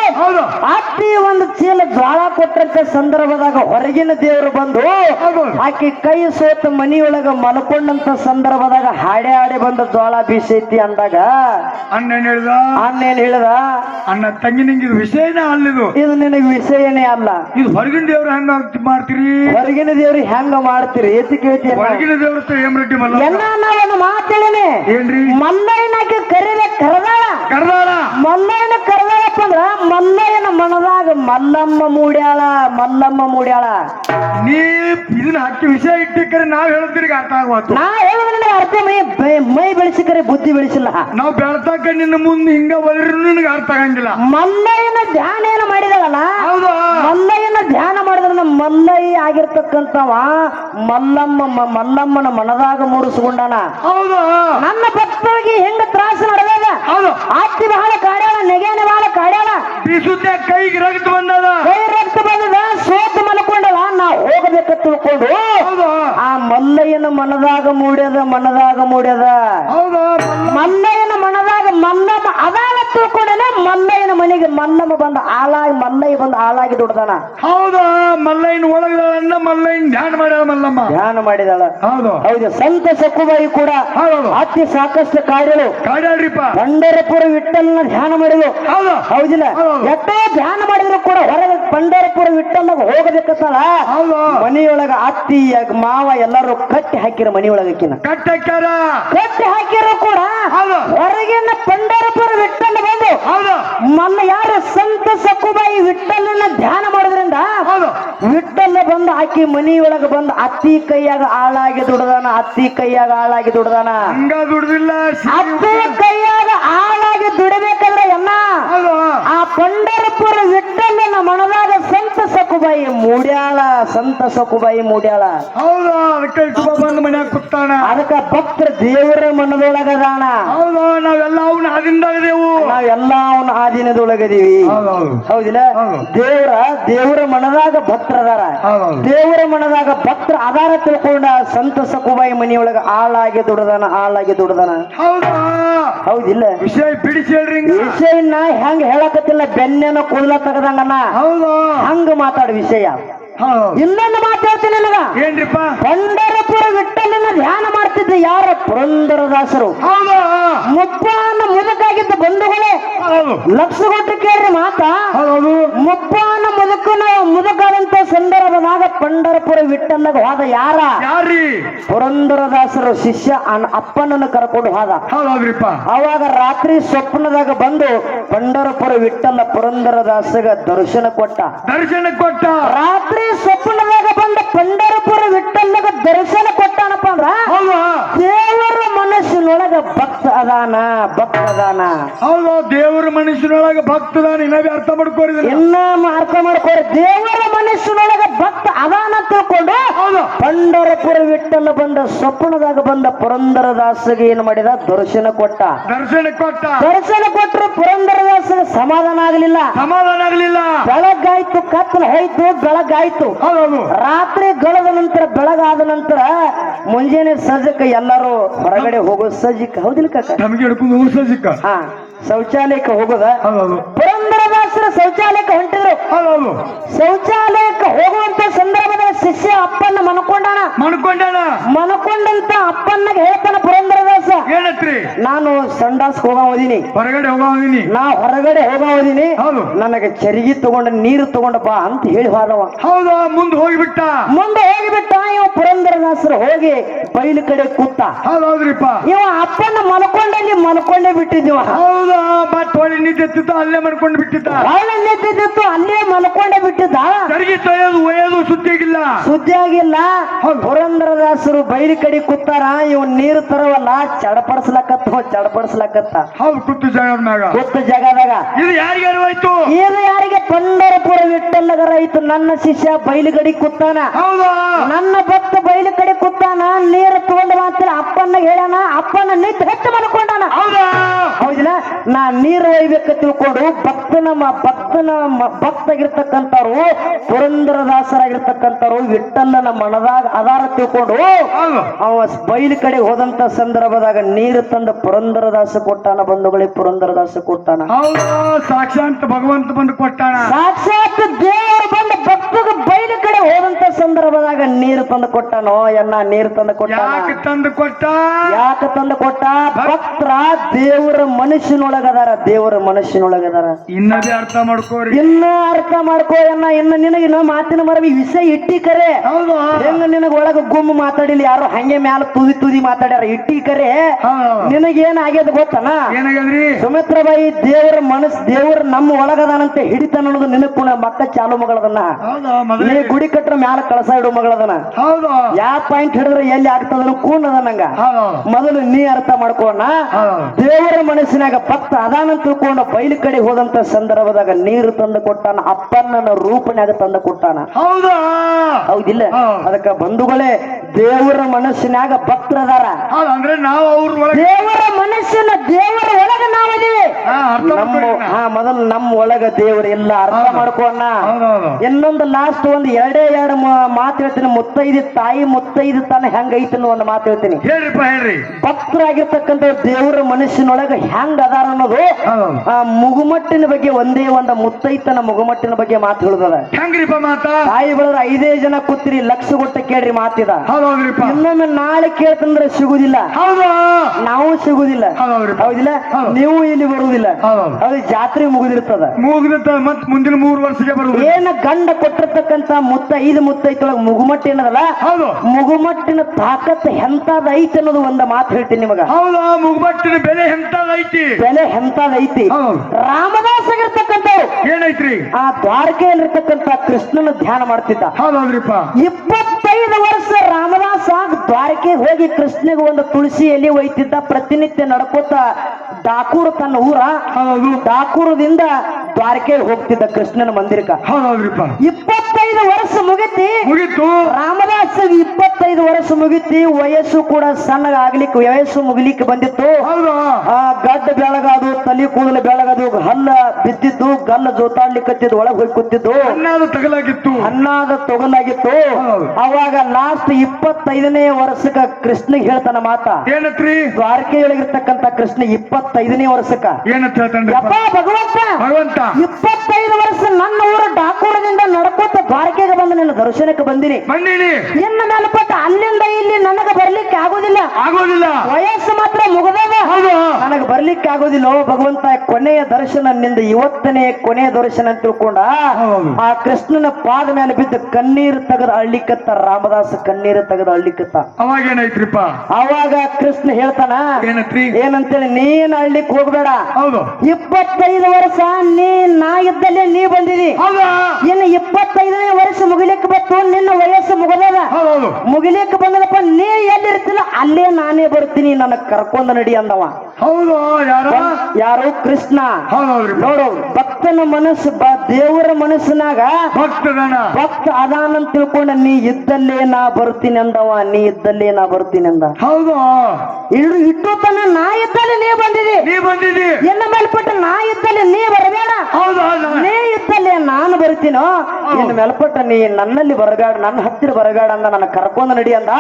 ಅತ್ತಿ ಒಂದು ಚೀಲ ಜ್ವಾಳ ಕೊಟ್ಟಂತ ಸಂದರ್ಭದಾಗ ಹೊರಗಿನ ದೇವರು ಬಂದು ಆಕೆ ಕೈ ಸೋತ ಮನಿಯೊಳಗ ಮಲ್ಕೊಂಡಂತ ಸಂದರ್ಭದಾಗ ಹಾಡೆ ಹಾಡೆ ಬಂದ ಜ್ವಾಳ ಬೀಸೈತಿ ಅಂದಾಗ ಅಣ್ಣ ಹೇಳಿದ ಹೇಳ್ದ? ಅಣ್ಣ ಏನ್ ಹೇಳಿದ? ಅಣ್ಣ ತಂಗಿ ನಿಂಗೆ ವಿಷಯನೇ ಅಲ್ಲಿದು. ಇದು ನಿನಗೆ ವಿಷಯನೇ ಅಲ್ಲ. ಇದು ಹೊರಗಿನ ದೇವ್ರ ಹೆಂಗ ಮಾಡ್ತೀರಿ? ಹೊರಗಿನ ದೇವರು ಹೆಂಗ ಮಾಡ್ತೀರಿ ಎತ್ತಿ ಕೇಳ್ತೀಯ? ಹೊರಗಿನ ದೇವ್ರ ಹತ್ರ ಏನ್ ರೆಡ್ಡಿ ಮಲ್ಲ ಎಲ್ಲ ಏನ್ರಿ? ಮಲ್ಲಯ್ಯನಾಕಿ ಕರಿಲೆ ಕರೆದಾಳ. ಕರ್ದಾಳ? ಮಲ್ಲಯ್ಯನ ಕರೆದಾಳಪ್ಪ ಅಂದ್ರ ಮಲ್ಲಯ್ಯನ ಮನದಾಗ ಮಲ್ಲಮ್ಮ ಮೂಡ್ಯಾಳ ಮಲ್ಲಮ್ಮ ಮೂಡ್ಯಾಳ. ನೀ ಇದನ್ನ ಹಾಕಿ ವಿಷಯ ಇಟ್ಟಿಕ್ಕರೆ ನಾವ್ ಹೇಳ್ತೀರಿ ಅರ್ಥ ಆಗುವತ್ತು ನಾ ಹೇಳಿದ್ರೆ ನಿನಗೆ ಅರ್ಥ ಮೈ ಬೈ- ಮೈ ಬೆಳೆಸಿಕರೆ ಬುದ್ಧಿ ಬೆಳೆಸಿಲ್ಲ. ನಾವ್ ಬೆಳ್ತಾಕ ನಿನ್ನ ಮುಂದೆ ಹಿಂಗ ಬದ್ರು ನಿನಗೆ ಅರ್ಥ ಆಗಂಗಿಲ್ಲ. ಮಲ್ಲಯ್ಯನ ಧ್ಯಾನ ಏನು ಮಾಡಿದಳಲ್ಲ? ಹೌದು? ಮಲ್ಲಯ್ಯನ ಧ್ಯಾನ ಮಾಡಿದ್ರ ಮಲ್ಲಯ್ಯ ಆಗಿರ್ತಕ್ಕಂಥವ ಮಲ್ಲಮ್ಮ ಮಲ್ಲಮ್ಮನ ಮನದಾಗ ಮೂಡಿಸ್ಕೊಂಡಾನ? ನನ್ನ ಭಕ್ತರಿಗೆ ಹೆಂಗ ತ್ರಾಸ ಹೌದು. ಆಸ್ತಿ ಬಹಳ ಕಾಡ್ಯಾಳ ನೆಗೆನೆ ಬಹಳ ಕಾಡ್ಯಾಳ. ಬೀಸುತ್ತೆ ಕೈಗೆ ರಕ್ತ ಬಂದದ. ಕೈ ರಕ್ತ ಬಂದದ ಸೋತು ಮಲ್ಕೊಂಡಳ ನಾ ಹೋಗಬೇಕ ತಿಳ್ಕೊಂಡು. ಆ ಮಲ್ಲಯ್ಯನ ಮನದಾಗ ಮೂಡ್ಯದ ಮನದಾಗ ಮೂಡ್ಯದ. ಮಲ್ಲಯ್ಯನ ಮನದಾಗ ಮಲ್ಲಮ್ಮ ಅದಾಳ ತಿಳ್ಕೊಂಡೇನೆ ಮಲ್ಲಯ್ಯನ ಮನೆಗೆ ಮಲ್ಲಮ್ಮ ಬಂದ ಆಳಾಗಿ ಮಲ್ಲಯ್ಯ ಬಂದ ಆಳಾಗಿ ದುಡ್ದಾನ. ಹೌದಾ ಮಲ್ಲಯ್ಯನ ಒಳಗದಣ್ಣ ಮಲ್ಲಯ್ಯನ ಧ್ಯಾನ ಮಾಡ್ಯಾಳ ಮಲ್ಲಮ್ಮ. ಧ್ಯಾನ ಮಾಡಿದಾಳ. ಹೌದು. ಹೌದು ಸಂತ ಸಕ್ಕುಬಾಯಿ ಕೂಡ ಹೌದು. ಅತಿ ಸಾಕಷ್ಟು ಕಾಡಿಗಳು ಕಾಡ್ಯಾಳ್ರಿಪ್ಪ. ಪಂಡರಪುರ ವಿಠಲನ ಧ್ಯಾನ ಮಾಡಿದ್ರು. ಹೌದು. ಹೌದಿಲ್ಲ? ಹೌದು. ಎಷ್ಟೋ ಧ್ಯಾನ ಮಾಡಿದ್ರು ಕೂಡ ಹೊರಗೆ ಪಂಡರಪುರ ವಿಠಲ್ನಾಗ ಹೋಗಬೇಕಲ್ಲ ಹೌದು. ಮನಿಯೊಳಗ ಅತ್ತಿ ಮಾವ ಎಲ್ಲರೂ ಕಟ್ಟಿ ಹಾಕಿರ ಕಟ್ಟಕ್ಕಾರ ಕಟ್ಟಿ ಹಾಕಿರೋ ಕೂಡ ಹೌದು. ಹೊರಗಿನ ಪಂಡರಪುರ ವಿಠಲ್ ಬಂದು ಮನ್ನ ಯಾರು ಸಂತ ಸಕುಬಾಯಿ ವಿಟ್ಟಲ್ನ ಧ್ಯಾನ ಮಾಡೋದ್ರಿಂದ ವಿಠಲ ಬಂದು ಹಾಕಿ ಮನೆಯೊಳಗ ಬಂದು ಅತ್ತಿ ಕೈಯಾಗ ಆಳಾಗಿ ದುಡ್ದಾನ ಅತ್ತಿ ಕೈಯಾಗ ಆಳಾಗಿ ದುಡ್ದಾನ. ಹಂಗ ದುಡ್ದಿಲ್ಲ. ಅತ್ತಿ ಕೈಯಾಗ ಆಳಾಗಿ ದುಡಿಬೇಕಾದ್ರೆ ಎಲ್ಲ ಹೌದು ಆ ಪಂಡರಪುರ ವಿಠಲನ ಮನದಾಗ ಸಂತ ಸಕುಬಾಯಿ ಮೂಡ್ಯಾಳ ಸಂತ ಸಕುಬಾಯಿ ಮೂಡ್ಯಾಳ. ಹೌದು ಅದಕ್ಕೆ ಇಟ್ಕೊ ಬಂದು ಮನ್ಯಾಗ ಕುತ್ತಾನ ಅದಕ್ಕ ಭಕ್ತರ ದೇವರ ಮನದೊಳಗದಾಣ ಹೌದು ನಾವೆಲ್ಲ ಅವನ ನಾವೆಲ್ಲ ಹೌದಿಲ್ಲ? ಹೌದು. ದೇವರ ದೇವರ ಮನದಾಗ ಭಕ್ತರದಾರ ದೇವರ ಮನದಾಗ ಭಕ್ತರ ಆಧಾರ ತಿಳ್ಕೊಂಡ ಸಂತ ಸಕುಬಾಯಿ ಮನೆಯೊಳಗ ಆಳಾಗಿ ದುಡದಾನ ಆಳಾಗಿ ದುಡದಾನ. ಹೌದು? ಹೌದಿಲ್ಲ? ವಿಷಯ ಬಿಡಿಸಿ ಹೇಳ್ರಿ ಹಿಂಗ. ವಿಷಯನ ಹೆಂಗ ಹೇಳಕತ್ತಿಲ್ಲ ಬೆನ್ನೆನ ಕೂದಲ ತೆಗದಂಗನ. ಹೌದು. ಹಂಗ ಮಾತಾಡ ವಿಷಯ. ಹೌದು ಇನ್ನೊಂದು ಮಾತಾಡ್ತೀನಿ ನಿನಗ. ಏನ್ರಿಪ್ಪ? ಪಂಡರಪುರ ವಿಠಲನ ಧ್ಯಾನ ಮಾಡ್ತಿದ್ದ ಯಾರ? ಪುರಂದರದಾಸರು. ಮುಪ್ಪಾನ ಮುದುಕಾಗಿದ್ದ ಬಂಧುಗಳೇ. ಲಕ್ಷ ಕೊಟ್ಟು ಕೇಳ್ರಿ ಮಾತಾ. ಮುಪ್ಪಾನ ಮುದುಕನ ಮುದುಕಾದಂತ ಸಂದರ್ಭನಾಗ ಪಂಡರಪುರ ವಿಠಲಗ ಹೋದ ಯಾರ? ಯಾರ್ರಿ ಪುರಂದರದಾಸರ ಶಿಷ್ಯ ಅಪ್ಪನನ್ನು ಕರ್ಕೊಂಡು ಹೋದ. ಹೌದೌದ್ರಿಪ್ಪ. ಅವಾಗ ರಾತ್ರಿ ಸ್ವಪ್ನದಾಗ ಬಂದು ಪಂಡರಪುರ ವಿಟ್ಟಲ್ಲ ಪುರಂದರದಾಸಗ ದರ್ಶನ ಕೊಟ್ಟ. ದರ್ಶನ ಕೊಟ್ಟ. ರಾತ್ರಿ ಸ್ವಪ್ನದಾಗ ಬಂದ ಪಂಡರಪುರ ವಿಠಲಗ ದರ್ಶನ ಕೊಟ್ಟಾನಪ್ಪ ಅಂದ್ರ ದೇವರ ಮನಸ್ಸಿನೊಳಗ ಭಕ್ತ ಅದಾನ ಭಕ್ತ ಅದಾನ. ಹೌದು ದೇವರ ಮನಸ್ಸಿನೊಳಗ ಭಕ್ತ ಅದಾನ ಇನ್ನವೇ ಅರ್ಥ ಮಾಡ್ಕೋರಿ ಎಲ್ಲ ಇನ್ನ ಅರ್ಥ ಮಾಡ್ಕೋರಿ. ದೇವರ ಮನಸ್ಸಿನೊಳಗ ಭಕ್ತ ಅದಾನ ತಿಳ್ಕೊಂಡು ಪಂಡರಪುರ ವಿಠಲ ಬಂದ ಸ್ವಪ್ನದಾಗ ಬಂದ ಪುರಂದರದಾಸಗೆ ಏನ್ ಮಾಡಿದ? ದರ್ಶನ ಕೊಟ್ಟ. ದರ್ಶನ ಕೊಟ್ಟ. ದರ್ಶನ ಕೊಟ್ಟರು ಪುರಂದರದಾಸ ಸಮಾಧಾನ ಆಗಲಿಲ್ಲ. ಸಮಾಧಾನ ಆಗ್ಲಿಲ್ಲ. ಬೆಳಗಾಯ್ತು ಕತ್ಲ ಹೋಯ್ತು ಬೆಳಗಾಯ್ತು. ಹೌದೌದು ರಾತ್ರಿ ಗಳದ ನಂತರ ಬೆಳಗಾದ ನಂತರ ಮುಂಜಾನೆ ಸಜ್ಜಕ ಎಲ್ಲರೂ ಹೊರಗಡೆ ಹೋಗೋ ಸಜ್ಜಿಕ. ಹೌದಿಲ್ಲ ಕಾಕ? ನಮ್ಗೆ ಹಿಡ್ಕೊಂಡು ಹಾ ಶೌಚಾಲಯಕ್ಕೆ ಹೋಗೋದ? ಶೌಚಾಲಯಕ್ಕೆ ಹೊಂಟಿದ್ರು. ಶೌಚಾಲಯಕ್ಕೆ ಹೋಗುವಂತ ಸಂದರ್ಭದಲ್ಲಿ ಶಿಷ್ಯ ಅಪ್ಪನ್ನ ಮನ್ಕೊಂಡಾನ? ಮನ್ಕೊಂಡಾನ? ಮನ್ಕೊಂಡಂತ ಅಪ್ಪನ್ನ ಹೇಳ್ತಾನ ಪುರಂದರದಾಸ ಹೇಳತ್ರಿ ನಾನು ಸಂಡಾಸ್ ಹೋಗೋದಿನಿ ಹೊರಗಡೆ ಹೋಗಿನಿ ನಾ ಹೊರಗಡೆ ಹೌದು. ನನಗೆ ಚರಿಗಿ ತಗೊಂಡ ನೀರು ತಗೊಂಡ ಬಾ ಅಂತ ಹೇಳಿ ಹಾರವ ಹೌದಾ? ಮುಂದೆ ಹೋಗಿಬಿಟ್ಟ? ಮುಂದೆ ಹೋಗಿಬಿಟ್ಟ. ಇವ ಪುರಂದರದಾಸರು ಹೋಗಿ ಬೈಲು ಕಡೆ ಕೂತ. ಹೌದ್ರಿಪ್ಪ ಇವ ಅಪ್ಪನ ಮಲ್ಕೊಂಡಲ್ಲಿ ಮಲ್ಕೊಂಡೇ ಬಿಟ್ಟಿದ್ವ ಹೌದಾ? ಬಟ್ ಹೊಳಿ ನಿಂತಿತ್ತು ಅಲ್ಲೇ ಮಾಡ್ಕೊಂಡು ಬಿಟ್ಟಿದ್ದ. ನಿಂತಿದ್ದು ಅಲ್ಲೇ ಮಲ್ಕೊಂಡೇ ಬಿಟ್ಟಿದ್ದ. ತೊಯ್ಯೋದು ಒಯ್ಯೋದು ಸುದ್ದಿಗಿಲ್ಲ ಸುದ್ದಿ ಆಗಿಲ್ಲ ಹೌದು. ಪುರಂದರದಾಸರು ಬೈಲು ಕಡೆ ಕೂತಾರ ಇವ್ ನೀರು ತರವಲ್ಲ ಚಡ ಚಡಪಡಿಸ್ಲಕತ್ತ ಚಡಪಡಿಸ್ಲಕತ್ತ. ಹೌದು ಕುತ್ತು ಜಾಗದ ಕುತ್ತು ಜಗದಾಗ. ಇದು ಯಾರಿಗೆ ಅರಿವಾಯ್ತು? ಇದು ಯಾರಿಗೆ? ಪಂಡರಪುರ ವಿಠಲ್ಲಗರ ಆಯ್ತು ನನ್ನ ಶಿಷ್ಯ ಬೈಲುಗಡಿ ಕುತ್ತಾನ ಹೌದಾ? ನನ್ನ ಭಕ್ತ ಬೈಲು ಕಡೆ ಕುತ್ತಾನ ನೀರು ತಗೊಂಡು ಮಾತ್ರ ಅಪ್ಪನ ಹೇಳಾನ ಅಪ್ಪನ ನಿಂತು ಹೆಚ್ಚು ಮಲ್ಕೊಂಡಾನ. ಹೌದಾ? ಹೌದಿಲ್ಲ? ನಾ ನೀರು ಒಯ್ಬೇಕ ತಿಳ್ಕೊಂಡು ಭಕ್ತ ಮ- ಭಕ್ತನ ಭಕ್ತಾಗಿರ್ತಕ್ಕಂಥವ್ರು ಪುರಂದರದಾಸರಾಗಿರ್ತಕ್ಕಂಥವ್ರು ನಮ್ಮ ಮನದಾಗ ಆಧಾರ ತಿಳ್ಕೊಂಡು ಅವ ಬೈಲು ಕಡೆ ಹೋದಂತ ಸಂದರ್ಭದಾಗ ನೀರು ತಂದ ಪುರಂದರದಾಸ ಕೊಟ್ಟಾನ ಬಂಧುಗಳಿಗೆ ಪುರಂದರದಾಸ ಕೊಟ್ಟಾನ. ಸಾಕ್ಷಾತ್ ಭಗವಂತ ಬಂದು ಕೊಟ್ಟಾನ. ಸಾಕ್ಷಾತ್ ಭಕ್ತಗ ಕಡೆ ಹೋದಂತ ಸಂದರ್ಭದಾಗ ನೀರು ತಂದು ಕೊಟ್ಟನೋ? ಎನ್ನ ನೀರು ತಂದು ಕೊಟ್ಟ ಯಾಕೆ ತಂದು ಕೊಟ್ಟ? ಯಾಕೆ ತಂದು ಕೊಟ್ಟ? ಭಕ್ತರ ದೇವರ ಮನುಷ್ಯನೊಳಗದಾರ ದೇವರ ಮನುಷ್ಯನೊಳಗದಾರ ಇನ್ನದೇ ಅರ್ಥ ಮಾಡ್ಕೋರಿ. ಇನ್ನ ಅರ್ಥ ಮಾಡ್ಕೋ ಎನ್ನ ಇನ್ನ ನಮ್ಮ ಮಾತಿನ ಮರವಿ ವಿಷಯ ಇಟ್ಟಿ ಕರೆ ಹೆಂಗ ನಿನಗ ಒಳಗ ಗುಮ್ಮ ಮಾತಾಡಿಲ್ಲ ಯಾರು ಹಂಗೆ ಮ್ಯಾಲ ತುದಿ ತುದಿ ಮಾತಾಡ್ಯಾರ ಇಟ್ಟಿ ಕರೆ ನಿನಗೇನ್ ಆಗ್ಯದ ಗೊತ್ತನ? ಏನಾಗ್ಯದ್ರಿ? ಸುಮಿತ್ರಬಾಯಿ ದೇವರ ಮನಸ್ ದೇವರ ನಮ್ಮ ಒಳಗದಾನಂತೆ ಹಿಡಿತಾನ ಅನ್ನೋದು ನಿನಗ್ ಮಕ್ಕ ಚಾಲು ಮಗಳದನ್ನ. ಹೌದು ಗುಡಿ ಕಟ್ಟರ ಮ್ಯಾಲ ಕಳಸ ಇಡು ಮಗಳದನ ಹೌದು. ಯಾವ ಪಾಯಿಂಟ್ ಹಿಡಿದ್ರೆ ಎಲ್ಲಿ ಆಗ್ತದ ಕೂನದ ನಂಗ. ಹೌದು. ಮೊದಲು ನೀ ಅರ್ಥ ಮಾಡ್ಕೋಣ. ದೇವರ ಮನಸ್ಸಿನಾಗ ಭಕ್ತ ಅದಾನ ತಿಳ್ಕೊಂಡು ಬಯಲು ಕಡೆ ಹೋದಂತ ಸಂದರ್ಭದಾಗ ನೀರು ತಂದು ಕೊಟ್ಟಾನ ಅಪ್ಪನ ರೂಪನ್ಯಾಗ ತಂದು ಕೊಟ್ಟಾನ. ಹೌದಾ. ಹೌದಿಲ್ಲ. ಅದಕ್ಕ ಬಂಧುಗಳೇ ದೇವರ ಮನಸ್ಸಿನಾಗ ಭಕ್ತರದಾರ. ನಾವು ಅವ್ರ ದೇವರ ಮನಸ್ಸಿನ ದೇವರ ಒಳಗ ನಾವದೀವಿ ನಮ್ಮ ಹಾ ಮೊದಲು ನಮ್ಮ ಒಳಗ ದೇವರು ಎಲ್ಲ ಅರ್ಥ. ಮಾಡ್ಕೋಣ ಇನ್ನೊಂದು ಲಾಸ್ಟ್ ಒಂದು ಎರಡೇ ಎರಡು ಮಾತು ಹೇಳ್ತೀನಿ. ಮುತ್ತೈದು ತಾಯಿ ಮುತ್ತೈದು ತನ ಹೆಂಗ್ ಅನ್ನೋ ಒಂದು ಮಾತು ಹೇಳ್ತೀನಿ. ಹೇಳ್ರಿಪ್ಪ ಹೇಳ್ರಿ. ಭಕ್ತರಾಗಿರ್ತಕ್ಕಂಥ ದೇವರ ಮನುಷ್ಯನೊಳಗ ಹೆಂಗ್ ಅದಾರ ಅನ್ನೋದು ಆ ಮುಗುಮಟ್ಟಿನ ಬಗ್ಗೆ ಒಂದೇ ಒಂದು ಮುತ್ತೈತನ ಮುಗುಮಟ್ಟಿನ ಬಗ್ಗೆ ಮಾತು ಹೇಳುದದ. ಹೆಂಗ್ರಿಪ್ಪ ಮಾತಾ? ತಾಯಿ ಬೆಳೆದ್ರ ಐದೇ ಜನ ಕೂತಿರಿ ಲಕ್ಷ ಕೊಟ್ಟ ಕೇಳ್ರಿ ಮಾತಿದ. ಇನ್ನೊಮ್ಮೆ ನಾಳೆ ಕೇಳ್ತಂದ್ರೆ ಸಿಗುದಿಲ್ಲ. ನಾವು ಸಿಗುದಿಲ್ಲ. ಹೌದಿಲ್ಲ? ಹೌದು. ನೀವು ಇಲ್ಲಿ ಬರುವುದಿಲ್ಲ ಅದು ಜಾತ್ರೆ ಮುಗಿದಿರ್ತದ. ಮುಗಿದ ಮತ್ ಮುಂದಿನ ಮೂರು ವರ್ಷಕ್ಕೆ ಬರುವುದು ಏನ ಗಂಡ ಕೊಟ್ಟಿರ್ತಕ್ಕಂತ ಮುತ್ತ ಐದು ಮುತ್ತೈತೊಳಗ ಮುಗುಮಟ್ಟಿ ಏನದಲ್ಲ? ಹೌದು. ಮುಗುಮಟ್ಟಿನ ತಾಕತ್ ಎಂತದೈತಿ ಅನ್ನೋದು ಒಂದ ಮಾತು ಹೇಳ್ತೀನಿ ನಿಮಗ. ಹೌದಾ ಮುಗ್ಬಟ್ಟಿನ ಬೆಲೆ ಎಂತದೈತಿ ಬೆಲೆ ಎಂತದೈತಿ ಹೌದು. ರಾಮದಾಸಗಿರ್ತಕ್ಕಂಥವು ಏನೈತ್ರಿ? ಆ ದ್ವಾರಕೆಯಲ್ಲಿರ್ತಕ್ಕಂಥ ಕೃಷ್ಣನ ಧ್ಯಾನ ಮಾಡ್ತಿದ್ದ. ಹೌದೌದ್ರಿಪ್ಪ. ಇಪ್ಪತ್ತೈದು ವರ್ಷ ರಾಮದಾಸ ದ್ವಾರಕೆ ಹೋಗಿ ಕೃಷ್ಣಗೆ ಒಂದು ತುಳಸಿ ಎಲೆ ಒಯ್ತಿದ್ದ ಪ್ರತಿನಿತ್ಯ ನಡ್ಕೋತ ಡಾಕೂರು ತನ್ನ ಊರ ಡಾಕೂರದಿಂದ ದ್ವಾರಕೆ ಹೋಗ್ತಿದ್ದ ಕೃಷ್ಣನ ಮಂದಿರಕ್ಕ. ಹೌದೌದ್ರಿಪ್ಪ. ಇಪ್ಪತ್ತೈದು ವರ್ಷ ಮುಗಿತಿ. ವರ್ಷ ಮುಗಿತಿ ವಯಸ್ಸು ಕೂಡ ಸಣ್ಣಗ ಆಗ್ಲಿಕ್ಕೆ ವಯಸ್ಸು ಮುಗಿಲಿಕ್ಕೆ ಬಂದಿತ್ತು. ಆ ಗಡ್ಡ ಬೆಳಗಾದು ತಲೆ ಕೂದಲು ಬೆಳಗಾದು ಹಲ್ಲ ಬಿದ್ದಿದ್ದು ಗಲ್ಲ ಜೋತಾಡ್ಲಿಕ್ಕತ್ತಿದ್ದು ಒಳಗೆ ಹೋಗಿ ಕೂತಿದ್ದು. ಅನ್ನಾದು ತಗಲಾಗಿತ್ತು. ಅನ್ನಾದ ತೊಗಲಾಗಿತ್ತು. ಅವಾಗ ಲಾಸ್ಟ್ ಇಪ್ಪತ್ತೈದನೇ ವರ್ಷಕ್ಕ ಕೃಷ್ಣ ಹೇಳ್ತಾನ ಮಾತ. ಏನತ್ರಿ? ದ್ವಾರಕೆಯೊಳಗಿರ್ತಕ್ಕಂತ ಕೃಷ್ಣ ಇಪ್ಪತ್ತೈದನೇ ವರ್ಷಕ್ಕ. ಏನಂತ ಭಗವಂತ! ಭಗವಂತ. ಇಪ್ಪತ್ತೈದು ವರ್ಷ ನನ್ನ ಊರ ಡಾಕೂರದಿಂದ ನಡ್ಕೋತ ದ್ವಾರಕೆಗೆ ಬಂದ ನಿನ್ನ ದರ್ಶನಕ್ಕೆ ಬಂದಿನಿ. ಬಂದಿನಿ. ಇನ್ನು ಮೇಲ್ಪಟ್ಟ ಅಲ್ಲಿಂದ ಇಲ್ಲಿ ನನಗ ಬರ್ಲಿಕ್ಕೆ ಆಗೋದಿಲ್ಲ ಆಗೋದಿಲ್ಲ ವಯಸ್ಸು ಮಾತ್ರ ಮುಗದಾಗ ನನಗ ಬರ್ಲಿಕ್ಕೆ ಆಗೋದಿಲ್ಲ ಭಗವಂತ ಕೊನೆಯ ದರ್ಶನ ನಿಂದ ಇವತ್ತನೇ ಕೊನೆಯ ದರ್ಶನ ಅಂತ ತಿಳ್ಕೊಂಡ ಆ ಕೃಷ್ಣನ ಪಾದ ಮೇಲೆ ಬಿದ್ದು ಕಣ್ಣೀರು ತೆಗೆದ ಅಳ್ಳಿಕತ್ತ ರಾಮದಾಸ ಕಣ್ಣೀರು ತೆಗೆದ ಅಳ್ಳಿಕತ್ತ. ಅವಾಗ ಏನಾಯ್ತ್ರಿಪ್ಪ? ಅವಾಗ ಕೃಷ್ಣ ಹೇಳ್ತಾನ ಏನಂತೇಳಿ ನೀನ್ ಅಳ್ಲಿಕ್ ಹೋಗ್ಬೇಡ. ಇಪ್ಪತ್ತೈದು ವರ್ಷ ನೀ ನಾ ಇದ್ದಲ್ಲಿ ನೀ ಬಂದಿದಿ. ಇನ್ನು ಇಪ್ಪತ್ತೈದನೇ ವರ್ಷ ಮುಗಿಲಿಕ್ಕೆ ಬತ್ತು ನಿನ್ನ ವಯಸ್ಸು ಮುಗದದ. ಮುಗಿಲಿಕ್ಕೆ ಬಂದದಪ್ಪ ನೀ ಎಲ್ಲಿರ್ತಿಲ್ಲ ಅಲ್ಲೇ ನಾನೇ ಬರ್ತೀನಿ ನನ್ನ ಕರ್ಕೊಂಡ ನಡಿ ಅಂದವ. ಹೌದು ಯಾರು? ಯಾರು ಕೃಷ್ಣ. ನೋಡು ಭಕ್ತನ ಮನಸ್ಸು ದೇವರ ಮನಸ್ಸಿನಾಗ ಭಕ್ತ ಅದಾನಂತ ತಿಳ್ಕೊಂಡ ನೀ ಇದ್ದಲ್ಲೇ ನಾ ಬರ್ತೀನಿ ಅಂದವ ನೀ ಇದ್ದಲ್ಲೇ ನಾ ಬರ್ತೀನಿ ಅಂದ. ಹೌದು. ಇಡು ಇಟ್ಟು ತನ ನಾ ಇದ್ದಲ್ಲಿ ನೀ ಬಂದಿದಿ. ನೀ ಬಂದಿದೆ. ಎನ್ನ ಮೇಲ್ಪಟ್ಟ ನಾ ಇದ್ದಲ್ಲಿ ನೀ ಬರಬೇಡ. ಹೌದು. ನೀ ಇದ್ದಲ್ಲೇ ನಾನು ಬರ್ತೀನೋ ಇನ್ನು ಮೆಲಪಟ್ಟ ನೀ ನನ್ನಲ್ಲಿ ಬರಗಾಡ ನನ್ನ ಹತ್ತಿರ ಬರಗಾಡ ಅಂದ ನನ್ನ ಕರ್ಕೊಂಡ್ ನಡಿ ಅಂದ.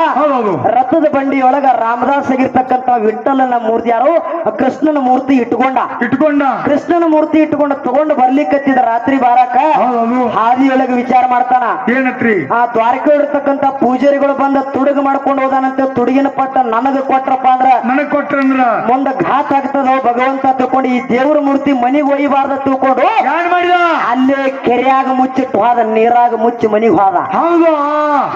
ರಥದ ಬಂಡಿಯೊಳಗ ರಾಮದಾಸ್ ಆಗಿರ್ತಕ್ಕಂತ ವಿಠಲನ ಮೂರ್ತಿ ಯಾರು? ಕೃಷ್ಣನ ಮೂರ್ತಿ ಇಟ್ಕೊಂಡ ಇಟ್ಕೊಂಡ ಕೃಷ್ಣನ ಮೂರ್ತಿ ಇಟ್ಕೊಂಡು ತಗೊಂಡು ಬರ್ಲಿಕ್ಕತ್ತಿದ ರಾತ್ರಿ ಬಾರಾಕ ಹಾದಿಯೊಳಗೆ ವಿಚಾರ ಮಾಡ್ತಾನ. ಏನತ್ರಿ? ಆ ದ್ವಾರಕೆ ಇರ್ತಕ್ಕಂತ ಪೂಜಾರಿಗಳು ಬಂದ ತುಡುಗು ಮಾಡ್ಕೊಂಡು ಹೋದಾನಂತೆ. ತುಡುಗಿನ ಪಟ್ಟ ನನಗ ಕೊಟ್ರಪ್ಪ ಅಂದ್ರ ನನಗ್ ಕೊಟ್ರಂದ್ರ ಮುಂದ ಘಾತ ಆಗ್ತದ ಭಗವಂತ ತಿಳ್ಕೊಂಡು ಈ ದೇವ್ರ ಮೂರ್ತಿ ಮನಿಗ್ ಒಯ್ಯಬಾರ್ದ ತಿಳ್ಕೊಂಡು ಮಾಡಿದ? ಅಲ್ಲೇ ಕೆರೆಯಾಗ ಮುಚ್ಚಿಟ್ಟು ಹೋದ. ನೀರಾಗ ಮುಚ್ಚಿ ಮನಿಗ್ ಹೋದ. ಹೌದು.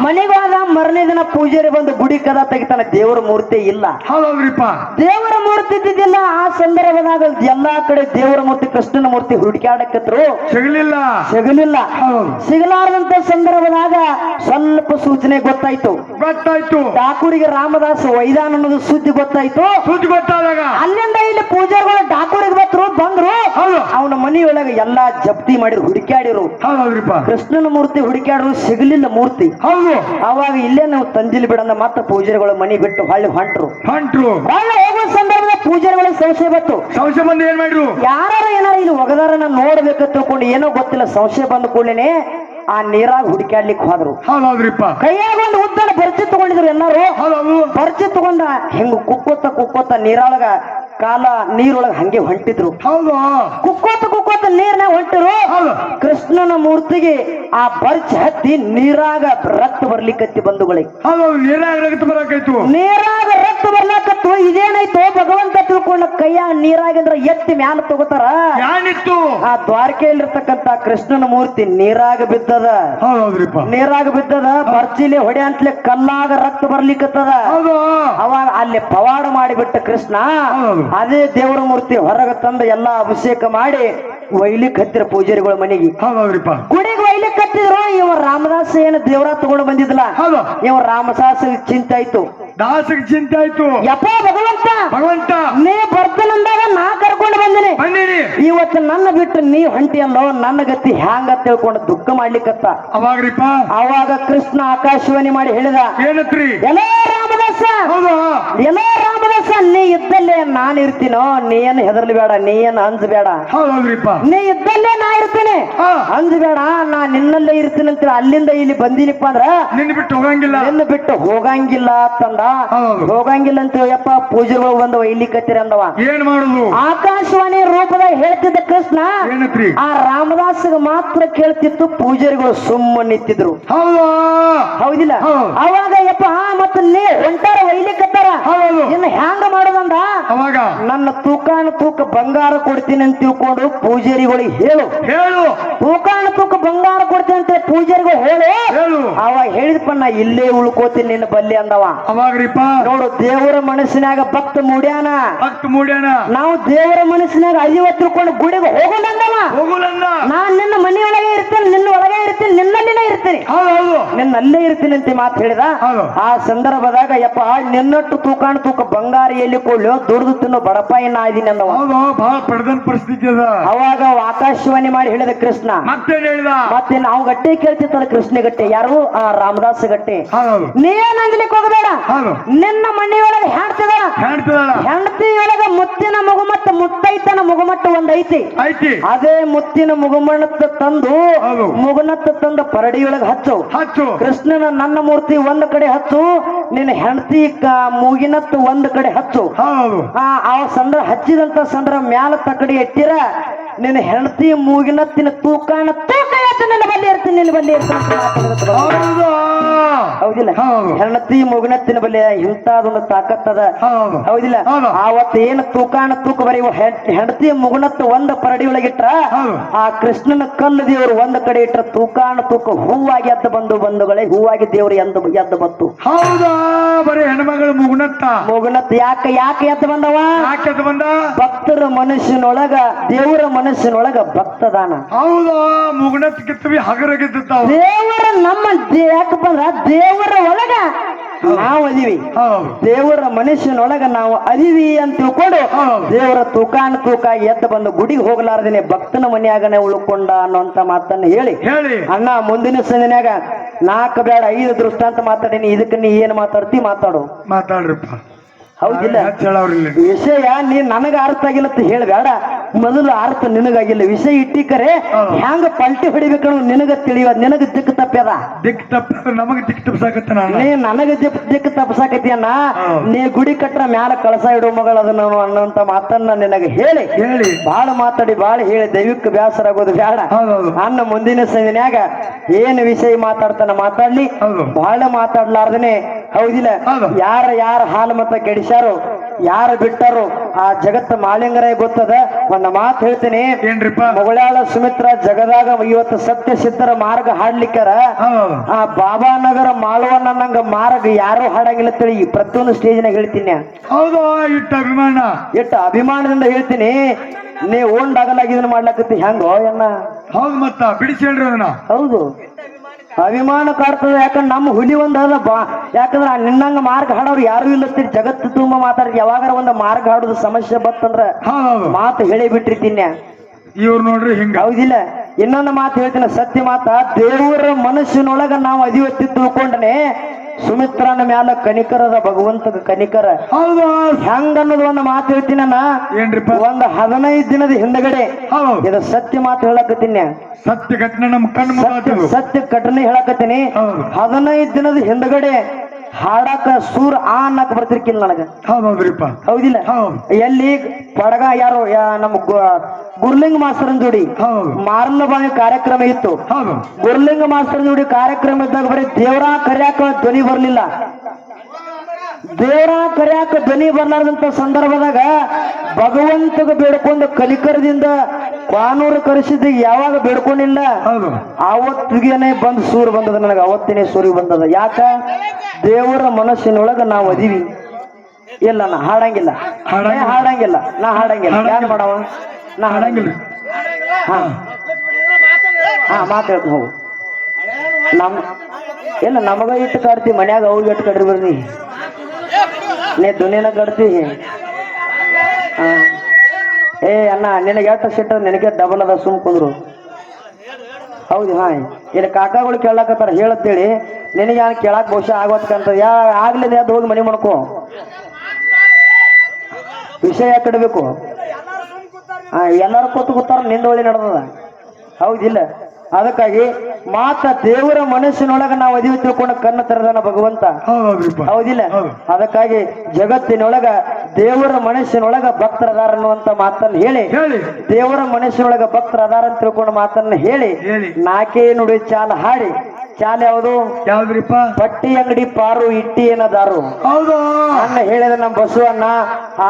ಮನಿಗ್ ಹೋದ ಮರನೇ ದಿನ ಪೂಜಾರಿ ಬಂದು ಗುಡಿ ಕದ ತೆಗಿತಾನ ದೇವರ ಮೂರ್ತಿ ಇಲ್ಲ. ಹೌದೌದ್ರಿಪ್ಪ. ದೇವರ ಮೂರ್ತಿ ಇದ್ದಿದ್ದಿಲ್ಲ ಆ ಸಂದರ್ಭದಾಗ ಎಲ್ಲಾ ಕಡೆ ದೇವರ ಮೂರ್ತಿ ಕೃಷ್ಣನ ಮೂರ್ತಿ ಹುಡುಕಾಡಕತ್ರು ಸಿಗಲಿಲ್ಲ. ಸಿಗಲಿಲ್ಲ. ಸಿಗಲಾರದಂತ ಸಂದರ್ಭದಾಗ ಸ್ವಲ್ಪ ಸೂಚನೆ ಗೊತ್ತಾಯ್ತು. ಗೊತ್ತಾಯ್ತು. ಡಾಕೂರಿಗೆ ರಾಮದಾಸ್ ವೈದಾನ ಅನ್ನೋದು ಸುದ್ದಿ ಗೊತ್ತಾಯ್ತು. ಸುದ್ದಿ ಗೊತ್ತಾದಾಗ. ಅಲ್ಲಿಂದ ಇಲ್ಲಿ ಪೂಜಾರಿಗಳು ಡಾಕೂರಿಗೆ ಬತ್ರು ಬಂದ್ರು ಅವನ ಮನೆಯೊಳಗ ಎಲ್ಲಾ ಜಪ್ತಿ ಮಾಡಿರು ಹುಡುಕ್ಯಾಡಿರು ಕೃಷ್ಣನ ಮೂರ್ತಿ ಹುಡುಕ್ಯಾಡ್ರು ಸಿಗಲಿಲ್ಲ ಮೂರ್ತಿ. ಹೌದು. ಅವಾಗ ಇಲ್ಲೇ ನಾವು ತಂದಿಲ್ ಬಿಡಂದ ಮತ್ತ ಪೂಜಾರಿಗಳ ಮನಿ ಬಿಟ್ಟು ಹಳ್ಳಿ ಹೊಂಟ್ರು. ಹೊಂಟ್ರು. ಹೊಳ್ಳಿ ಹೋಗೋ ಸಂದರ್ಭದ ಪೂಜಾರಿಗಳಿಗೆ ಸಂಶಯ ಬಂತು. ಸಂಶಯ ಬಂದು ಏನ್ ಮಾಡಿದ್ರು? ಯಾರು ಏನಾರ ಇಲ್ಲಿ ಒಗದಾರನ ನೋಡ್ಬೇಕು ತಿಳ್ಕೊಂಡು ಏನೋ ಗೊತ್ತಿಲ್ಲ ಸಂಶಯ ಬಂದ ಕೂಡಲೇ ಆ ನೀರಾಗ ಹುಡುಕ್ಯಾಡ್ಲಿಕ್ಕೆ ಹೋದ್ರು. ಕೈಯಾಗ ಒಂದು ಉದ್ದನ ಬರ್ಚಿ ತಗೊಂಡಿದ್ರು ಎಲ್ಲಾರು. ಬರ್ಚಿ ತಗೊಂಡ ಹೆಂಗ ಕುಕ್ಕೋತ ಕುಕ್ಕೋತ ನೀರೊಳಗ ಕಾಲ ನೀರೊಳಗೆ ಹಂಗೆ ಹೊಂಟಿದ್ರು. ಹೌದು. ಕುಕ್ಕೋತ ಕುಕ್ಕೋತ ನೀರ್ನ ಹೊಂಟರು. ಕೃಷ್ಣನ ಮೂರ್ತಿಗೆ ಆ ಬರ್ಚ್ ಹತ್ತಿ ನೀರಾಗ ರಕ್ತ ಬರ್ಲಿಕ್ಕತ್ತಿ ಬಂಧುಗಳಿಗೆ ಹೌದು ನೀರಾಗ ರಕ್ತ ನೀರಾಗ ರಕ್ತ ಬರ್ಲಾಕತ್ತು. ಇದೇನಾಯ್ತು ಭಗವಂತ ತಿಳ್ಕೊಂಡ ಕೈಯ ನೀರಾಗಿಂದ್ರ ಎತ್ತಿ ಮ್ಯಾಲ ತಗೋತಾರ. ಯಾನಿತ್ತು ಆ ದ್ವಾರಕೆಯಲ್ಲಿರ್ತಕ್ಕಂತ ಕೃಷ್ಣನ ಮೂರ್ತಿ ನೀರಾಗ ಬಿದ್ದದ. ನೀರಾಗ ಬಿದ್ದದ. ಬರ್ಚಿಲಿ ಹೊಡೆ ಅಂತಲೇ ಕಲ್ಲಾಗ ರಕ್ತ ಬರ್ಲಿಕ್ಕತ್ತದ. ಅವಾಗ ಅಲ್ಲಿ ಪವಾಡ ಮಾಡಿಬಿಟ್ಟ ಕೃಷ್ಣ. ಅದೇ ದೇವರ ಮೂರ್ತಿ ಹೊರಗೆ ತಂದು ಎಲ್ಲಾ ಅಭಿಷೇಕ ಮಾಡಿ ಒಯ್ಲಿಕ್ ಹತ್ತಿರ ಪೂಜಾರಿಗಳ ಮನೆಗೆ. ಹೌದೌದ್ರಿಪ್ಪ. ಗುಡಿಗೆ ಒಯ್ಲಿಕ್ ಹತ್ತಿದ್ರು ಇವ ರಾಮದಾಸ ಏನು ದೇವರ ತಗೊಂಡು ಬಂದಿದ್ಲ? ಹೌದು. ಇವ ರಾಮದಾಸ ಚಿಂತೆ ಆಯ್ತು. ದಾಸಗ್ ಚಿಂತೆ ಆಯ್ತು. ಯಪ್ಪ ಭಗವಂತ ಭಗವಂತ. ನೀ ಬರ್ತಾನಂದಾಗ ನಾ ಕರ್ಕೊಂಡು ಬಂದಿನಿ ಬಂದಿರಿ ಇವತ್ತು ನನ್ನ ಬಿಟ್ಟು ನೀ ಹೊಂಟಿಯಲ್ಲೋ ನನ್ನ ಗತಿ ಹ್ಯಾಂಗ ತಿಳ್ಕೊಂಡು ದುಃಖ ಮಾಡ್ಲಿಕ್ಕತ್ತ. ಅವಾಗ್ರಿಪ್ಪ? ಅವಾಗ ಕೃಷ್ಣ ಆಕಾಶವಾಣಿ ಮಾಡಿ ಹೇಳಿದ ಏನತ್ರಿ? ಎಲ್ಲೋ ರಾಮದಾಸ ಎಲ್ಲೋ ರಾಮದಾಸ ನೀ ಇದ್ದಲ್ಲೇ ನಾನ್ ಇರ್ತೀನೋ ನೀ ಏನು ಹೆದರ್ಲಿ ಬೇಡ ನೀ ಏನು ಅಂಜಬೇಡ. ನೀ ಇದ್ದಲ್ಲೇ ನಾ ಇರ್ತೀನಿ. ಅಂಜಬೇಡ ನಾ ನಿನ್ನಲ್ಲೇ ಇರ್ತೀನಿ ಅಂತ ಅಲ್ಲಿಂದ ಇಲ್ಲಿ ಬಂದಿನಿಪ್ಪ ಅಂದ್ರ ನಿನ್ನ ಬಿಟ್ಟು ಹೋಗಂಗಿಲ್ಲ. ನಿನ್ನ ಬಿಟ್ಟು ಹೋಗಂಗಿಲ್ಲ ತಂದ. ಹೋಗಂಗಿಲ್ಲ ಅಂತ ಯಪ್ಪ ಪೂಜೆಗಳು ಬಂದವ ಇಲ್ಲಿ ಕತ್ತಿರ ಅಂದವ ಏನ್ ಮಾಡುದು? ಆಕಾಶವಾಣಿ ರೂಪದ ಹೇಳ್ತಿದ್ದ ಕೃಷ್ಣ ಏನತ್ರಿ? ಆ ರಾಮದಾಸಗ ಮಾತ್ರ ಕೇಳ್ತಿತ್ತು ಪೂಜಾರಿಗಳು ಸುಮ್ಮ ನಿಂತಿದ್ರು. ಹೌದು? ಹೌದಿಲ್ಲ? ಅವಾಗ ಯಪ್ಪ ಮತ್ತ ನೀ ಒಂಟಾರ ಒಯ್ಲಿಕ್ಕತ್ತಾರ ಇನ್ನು ಹ್ಯಾಂಗ ಮಾಡೋದಂದ ಅವಾಗ? ನನ್ನ ತೂಕಾಣ ತೂಕ ಬಂಗಾರ ಕೊಡ್ತೀನಿ ಅಂತ ತಿಳ್ಕೊಂಡು ಪೂಜಾರಿಗಳಿಗೆ ಹೇಳು. ಹೇಳು. ತೂಕಾನ ತೂಕ ಬಂಗಾರ ಕೊಡ್ತೀನಿ ಅಂತ ಪೂಜಾರಿಗಳು ಹೇಳು. ಹೇಳು. ಅವ ಹೇಳಿದಪ್ಪ ನಾ ಇಲ್ಲೇ ಉಳ್ಕೋತೀನಿ ನಿನ್ನ ಬಲ್ಲಿ ಅಂದವ. ಅವಾಗ್ರಿಪ್ಪ. ನೋಡು ದೇವರ ಮನಸ್ಸಿನಾಗ ಭಕ್ತ ಮೂಡ್ಯಾನ. ಭಕ್ತ ಮೂಡ್ಯಾನ. ನಾವು ದೇವರ ಮನಸ್ಸಿನಾಗ ಐವತ್ತು ತಿಳ್ಕೊಂಡು ಗುಡಿಗೆ ಹೋಗೋಣ ಅಂದವ ಹೋಗುಲನ್ನ ನಾನ್ ನಿನ್ನ ಮನೆಯೊಳಗೆ ಇರ್ತೇನೆ ನಿನ್ನ ಒಳಗೆ ಇರ್ತೀನಿ ನಿನ್ನಲ್ಲಿನೇ ಇರ್ತೀನಿ. ನಿನ್ನ ಅಲ್ಲೇ ಇರ್ತೀನಿ ಅಂತ ಮಾತು ಹೇಳಿದ? ಆ ಸಂದರ್ಭದಾಗ ಯಪ್ಪ ನಿನ್ನಟ್ಟು ತೂಕಾಣ ತೂಕ ಬಂಗಾರ ಎಲ್ಲಿ ಕೊಳ್ಳೋ ದುಡ್ದು ತಿನ್ನು ಬಡಪಾಯಿ ಏನ ಇದೀನಿ ಅಂದವ. ಹೌದು ಬಹಳ ಪಡೆದನ್ ಪರಿಸ್ಥಿತಿ ಅದ. ಅವಾಗ ಆಕಾಶವಾಣಿ ಮಾಡಿ ಹೇಳಿದ ಕೃಷ್ಣ. ಮತ್ತೆ ಹೇಳಿದ? ಮತ್ತೆ ನಾವು ಗಟ್ಟೆ ಕೇಳ್ತಿತ್ತಲ್ಲ ಕೃಷ್ಣ ಗಟ್ಟೆ ಯಾರು? ಆ ರಾಮದಾಸ ಗಟ್ಟೆ. ನೀನ್ ಹೋಗಬೇಡ. ನಿನ್ನ ಮನೆಯೊಳಗೆ ಹೇಳ್ತದಳ ಹೆಂಡತಿಯೊಳಗ ಮುತ್ತಿನ ಮುಗುಮಟ್ಟ ಮುತ್ತೈತನ ಮುಗುಮಟ್ಟ ಒಂದ್ ಐತಿ. ಅದೇ ಮುತ್ತಿನ ಮುಗುಮಣತ್ತ ತಂದು. ಮುಗುನತ್ತ ತಂದ ಪರಡಿಯೊಳಗೆ ಹಚ್ಚು. ಹಚ್ಚು. ಕೃಷ್ಣನ ನನ್ನ ಮೂರ್ತಿ ಒಂದ್ ಕಡೆ ಹಚ್ಚು ನಿನ್ನ ಹೆಂಡತಿ ಮೂಗಿನತ್ತು ಒಂದ್ ಕಡೆ ಹಚ್ಚು. ಆ ಆ ಸಂದ್ರ ಹಚ್ಚಿದಂತ ಸಂದ್ರ ಮ್ಯಾಲ ತಕ್ಕಡಿ ಎಟ್ಟಿರ ನಿನ್ನ ಹೆಂಡತಿ ಮೂಗಿನ ತಿನ್ನ ತೂಕಾಣ ತೂಕ ಎತ್ತು ನಿನ್ನ ಬಲ್ಲಿ ಇರ್ತೀನಿ ನಿನ್ನ ಬಲ್ಲಿ ಇರ್ತೀನಿ ಹೌದಿಲ್ಲ? ಹೆಂಡತಿ ಮೂಗಿನ ತಿನ್ನ ಬಲ್ಲಿ ಒಂದು ತಾಕತ್ತದ. ಹೌದು. ಹೌದಿಲ್ಲ? ಅವತ್ತು ಆವತ್ತು ಏನು ತೂಕಾಣ ತೂಕ ಬರೀ ಹೆಂಡತಿ ಮುಗುನತ್ತು ಒಂದ ಪರಡಿ ಒಳಗಿಟ್ರ. ಆ ಕೃಷ್ಣನ ಕಲ್ಲು ದೇವರು ಒಂದ ಕಡೆ ಇಟ್ರ ತೂಕಾಣ ತೂಕ ಹೂವಾಗಿ ಎದ್ದು ಬಂದು ಬಂಧುಗಳೇ ಹೂವಾಗಿ ದೇವರು ಎದ್ದು ಎದ್ದು ಬಂತು ಹೌದಾ. ಬರೀ ಹೆಣ್ಮಗಳು ಮುಗುಣತ್ತ ಮುಗುನತ್ ಯಾಕ ಯಾಕೆ ಎದ್ದು ಬಂದವ? ಯಾಕೆ ಬಂದ? ಭಕ್ತರ ಮನುಷ್ಯನೊಳಗ ದೇವರ ಮನುಷ್ಯನೊಳಗ ಭಕ್ತದಾನ. ಹೌದಾ? ಮುಗುನತ್ ಕಿತ್ತವಿ ಹಗರಗಿದ್ದಾವ ದೇವರ ನಮ್ಮ ಯಾಕೆ ಯಾಕಪ್ಪ ಅಂದ್ರ ದೇವರ ಒಳಗ ನಾವು ಅದೀವಿ. ದೇವರ ಮನುಷ್ಯನೊಳಗ ನಾವು ಅದೀವಿ ಅಂತ ತಿಳ್ಕೊಂಡು ದೇವರ ತೂಕಾನ್ ತೂಕ ಎದ್ದು ಬಂದು ಗುಡಿಗೆ ಹೋಗ್ಲಾರ್ದೇನೆ ಭಕ್ತನ ಮನೆಯಾಗನೆ ಉಳ್ಕೊಂಡ ಅನ್ನೋಂತ ಮಾತನ್ನ ಹೇಳಿ. ಹೇಳಿ. ಅಣ್ಣ ಮುಂದಿನ ಸಂದಿನಾಗ ನಾಲ್ಕು ಬೇಡ ಐದು ದೃಷ್ಟಾಂತ ಮಾತಾಡೀನಿ ಇದಕ್ಕೆ ನೀ ಏನ್ ಮಾತಾಡ್ತಿ ಮಾತಾಡು. ಮಾತಾಡ್ರಿಪ್ಪ. ಹೌದಿಲ್ಲ. ವಿಷಯ ನೀ ನನಗ ಅರ್ಥ ಆಗಿಲ್ಲ ಅಂತ ಹೇಳಬೇಡ ಮೊದಲು ಅರ್ಥ ನಿನಗಾಗಿಲ್ಲ. ವಿಷಯ ಇಟ್ಟಿಕರೆ ಹೆಂಗ ಹ್ಯಾಂಗ ಪಲ್ಟಿ ಹೊಡಿಬೇಕು ನಿನಗ ತಿಳಿವ ನಿನಗ ದಿಕ್ ತಪ್ಪ್ಯದ? ದಿಕ್ ತಪ್ಪ ನಮಗ ದಿಕ್ ತಪ್ಸಾಕತ್ತ ನಾನು. ನೀ ನನಗ ದಿಕ್ ದಿಕ್ ತಪ್ಸಕತಿಯನ್ನ ಹೌದು. ನೀ ಗುಡಿ ಕಟ್ಟರ ಮ್ಯಾಲ ಕಳಸ ಇಡೋ ಮಗಳ ಅದನ್ನ ಅನ್ನೋಂತ ಮಾತನ್ನ ನಿನಗ ಹೇಳಿ. ಹೇಳಿ. ಬಾಳ ಮಾತಾಡಿ ಬಾಳ ಹೇಳಿ. ದೈವಿಕ ಬ್ಯಾಸರ ಆಗೋದು ಬೇಡ ಅನ್ನ ಮುಂದಿನ ಸಂಜನ್ಯಾಗ ಏನ್ ವಿಷಯ ಮಾತಾಡ್ತಾನ ಮಾತಾಡ್ಲಿ. ಬಾಳ ಮಾತಾಡ್ಲಾರ್ದನೆ. ಹೌದಿಲ್ಲ. ಹೌದು. ಯಾರ ಯಾರ ಹಾಲು ಮತ ಕೆಡಿಸ್ಯಾರು ಯಾರು ಬಿಟ್ಟರು? ಆ ಜಗತ್ತ ಮಾಲಿಂಗರೇ ಗೊತ್ತದ? ಒಂದ್ ಮಾತು ಹೇಳ್ತೀನಿ. ಏನ್ರಿಪ್ಪ? ಮೊಗಳಾಳ ಸುಮಿತ್ರ ಜಗದಾಗ ಇವತ್ತು ಸತ್ಯ ಸಿದ್ಧರ ಮಾರ್ಗ ಹಾಡ್ಲಿಕ್ಕರ ಆ ಆ ಬಾಬಾನಗರ ಮಾಳುವನ್ನ ನಂಗ ಮಾರ್ಗ ಯಾರು ಹಾಡಂಗಿಲ್ಲ ತಿಳಿ ಪ್ರತಿಯೊಂದು ಸ್ಟೇಜ್ನಾಗ ಹೇಳ್ತೀನಿ. ಹೌದು ಇಟ್ಟ ಅಭಿಮಾನ. ಇಟ್ಟ ಅಭಿಮಾನದಿಂದ ಹೇಳ್ತೀನಿ. ನೀ ಓಂಡಾಗಲಾಗಿ ಇದನ್ನ ಮಾಡ್ಲಕತ್ತಿ ಹೆಂಗೋ ಎನ್ನ ಹೌದು ಮತ್ತ ಬಿಡಿಸಿ ಹೇಳ್ರಿ ಅದನ್ನ. ಹೌದು. ಅಭಿಮಾನ ಕಾಡ್ತದೆ ಯಾಕಂದ್ರೆ ನಮ್ಮ ಹುಲಿ ಒಂದ್ ಅದ ಬಾ. ಯಾಕಂದ್ರೆ ನಿನ್ನಂಗ ಮಾರ್ಗ ಹಾಡೋರು ಯಾರು ಇಲ್ಲತ್ತೀರಿ ಜಗತ್ತು ತುಂಬ ಮಾತಾಡಿ ಯಾವಾಗಾರ ಒಂದ್ ಮಾರ್ಗ ಹಾಡೋದು ಸಮಸ್ಯೆ ಬತ್ತಂದ್ರ ಹೌದೌದು. ಮಾತು ಹೇಳಿ ಬಿಟ್ಟಿರ್ತೀನಿ. ಇವ್ರು ನೋಡ್ರಿ ಹಿಂಗ. ಹೌದಿಲ್ಲ. ಇನ್ನೊಂದು ಮಾತು ಹೇಳ್ತೀನಿ. ಸತ್ಯ ಮಾತ ದೇವರ ಮನಸ್ಸಿನೊಳಗ ನಾವು ಅದಿವತ್ತಿ ತಿಳ್ಕೊಂಡನೆ ಸುಮಿತ್ರನ ಮ್ಯಾಲ ಕನಿಕರದ ಭಗವಂತಗ ಕನಿಕರ. ಹೌದು. ಹೆಂಗ ಅನ್ನೋದು ಒಂದು ಮಾತು ಹೇಳ್ತೀನಿ ಏನ್ರಿಪ್ಪ? ಒಂದು ಹದಿನೈದು ದಿನದ ಹಿಂದಗಡೆ ಹೌದು. ಇದು ಸತ್ಯ ಮಾತು ಹೇಳಕತ್ತೀನಿ. ಸತ್ಯ ಘಟನೆ ನಮ್ ಕಣ್ಣು ಸತ್ಯ ಘಟನೆ ಹೇಳಕತ್ತೀನಿ. ಹೌದು. ಹದಿನೈದು ದಿನದ ಹಿಂದಗಡೆ ಹಾಡಾಕ ಸೂರ್ ಆ ಅನ್ನಕ್ ಬರ್ತಿರ್ಕಿಲ್ಲ ನನಗ. ಹೌದ್ರಿಪ್ಪ ಹೌದಿಲ್ಲ? ಹೌದು. ಎಲ್ಲಿ ಪಡಗ ಯಾರು ನಮ್ ಗುರ್ಲಿಂಗ್ ಮಾಸ್ತರ್ ಗುರ್ಲಿಂಗ ಮಾಸ್ತರನ್ ಜೋಡಿ ಮಾರಲ್ಲ ಬಾವಿ ಕಾರ್ಯಕ್ರಮ ಇತ್ತು. ಗುರ್ಲಿಂಗ್ ಗುರ್ಲಿಂಗ ಮಾಸ್ತರ್ ಜೋಡಿ ಕಾರ್ಯಕ್ರಮ ಇದ್ದಾಗ ಬರೀ ದೇವರ ಕರ್ಯಾಕ ಧ್ವನಿ ಬರ್ಲಿಲ್ಲ. ದೇವರ ಕರ್ಯಾಕ ಧ್ವನಿ ಬರ್ಲಾರ್ದಂತ ಸಂದರ್ಭದಾಗ ಭಗವಂತಗ ಬೇಡ್ಕೊಂಡು ಕಲಿಕರದಿಂದ ಕಾನೂರು ಕರೆಸಿದ್ದು ಯಾವಾಗ ಬೇಡ್ಕೊಂಡಿಲ್ಲ? ಹೌದು. ಆವತ್ತಿಗೆನೆ ಬಂದ್ ಸೂರ್ ಬಂದದ ನನಗೆ ಅವತ್ತಿನೇ ಸೂರಿ ಬಂದದ. ಯಾಕ? ದೇವರ ಮನಸ್ಸಿನೊಳಗ ನಾವು ಅದೀವಿ. ಇಲ್ಲ ನಾ ಹಾಡಂಗಿಲ್ಲ. ಹಾಡಂಗಿಲ್ಲ. ನಾ ಹಾಡಂಗಿಲ್ಲ. ಯಾರು. ಮಾಡವ? ನಾ ಹಾಡಂಗಿಲ್ಲ. ಹಾಡಂಗಿಲ್ಲ. ಹಾ. ಹಾ ಮಾತಾಡ್ತು ಹೋಗು. ನಮ್ ಇಲ್ಲ ನಮಗ ಇಟ್ಟು ಕಾಡ್ತಿ ಮನ್ಯಾಗ ಅವ್ರಿಗೆ ಇಟ್ಟು ಕಡ್ರಿ ಬರ್ರಿ ನೀ ದುನಿಯನ ಕಡ್ತಿ ಹಾ. ಏ, ಅಣ್ಣ, ನಿನಗೆ ಎಷ್ಟು ಸಿಟ್ಟ, ನಿನಗೆ ಡಬಲ್ ಅದ, ಸುಮ್ ಕುಂದ್ರು. ಹೌದು ಹಾ ಇಲ್ಲಿ ಕಾಕಾಗಳು ಕೇಳಕತ್ತಾರ, ಹೇಳತ್ತೇಳಿ. ನಿನಗೆ ಯಾರು ಕೇಳಕ್ ಬಹುಶಃ ಆಗೋತ್ಕಂತ, ಯಾ, ಆಗ್ಲಿದೆ ಅದು ಹೋಗಿ ಮನೆ ಮಾಡ್ಕೋ. ವಿಷಯ ಯಾಕೆ ಇಡಬೇಕು? ಹಾ ಎಲ್ಲರೂ ಕೂತು ಕೂತಾರ ನಿಂದೊಳಿ ನಡೆದದ. ಹೌದಿಲ್ಲ. ಅದಕ್ಕಾಗಿ ಮಾತ್ರ ದೇವರ ಮನಸ್ಸಿನೊಳಗ ನಾವು ಅದಿವಿ ತಿಳ್ಕೊಂಡ ಕಣ್ಣು ತರದನ ಭಗವಂತ. ಹೌದಿಲ್ಲ? ಅದಕ್ಕಾಗಿ ಜಗತ್ತಿನೊಳಗ ದೇವರ ಮನಸ್ಸಿನೊಳಗ ಭಕ್ತರದಾರ ಅನ್ನುವಂತ ಮಾತನ್ನ ಹೇಳಿ. ದೇವರ ಮನಸ್ಸಿನೊಳಗ ಭಕ್ತರ ಅದಾರ ಅಂತ ತಿಳ್ಕೊಂಡ ಮಾತನ್ನ ಹೇಳಿ. ನಾಕೇ ನುಡಿ ಚಾಲ ಹಾಡಿ. ಚಾಲ ಯಾವುದು? ಯಾವ್ದ್ರಿಪ್ಪ? ಪಟ್ಟಿ ಅಂಗಡಿ ಪಾರು ಇಟ್ಟಿ ಏನದಾರು ಹೌದು. ಅನ್ನ ಹೇಳಿದ ನಮ್ಮ ಬಸವಣ್ಣ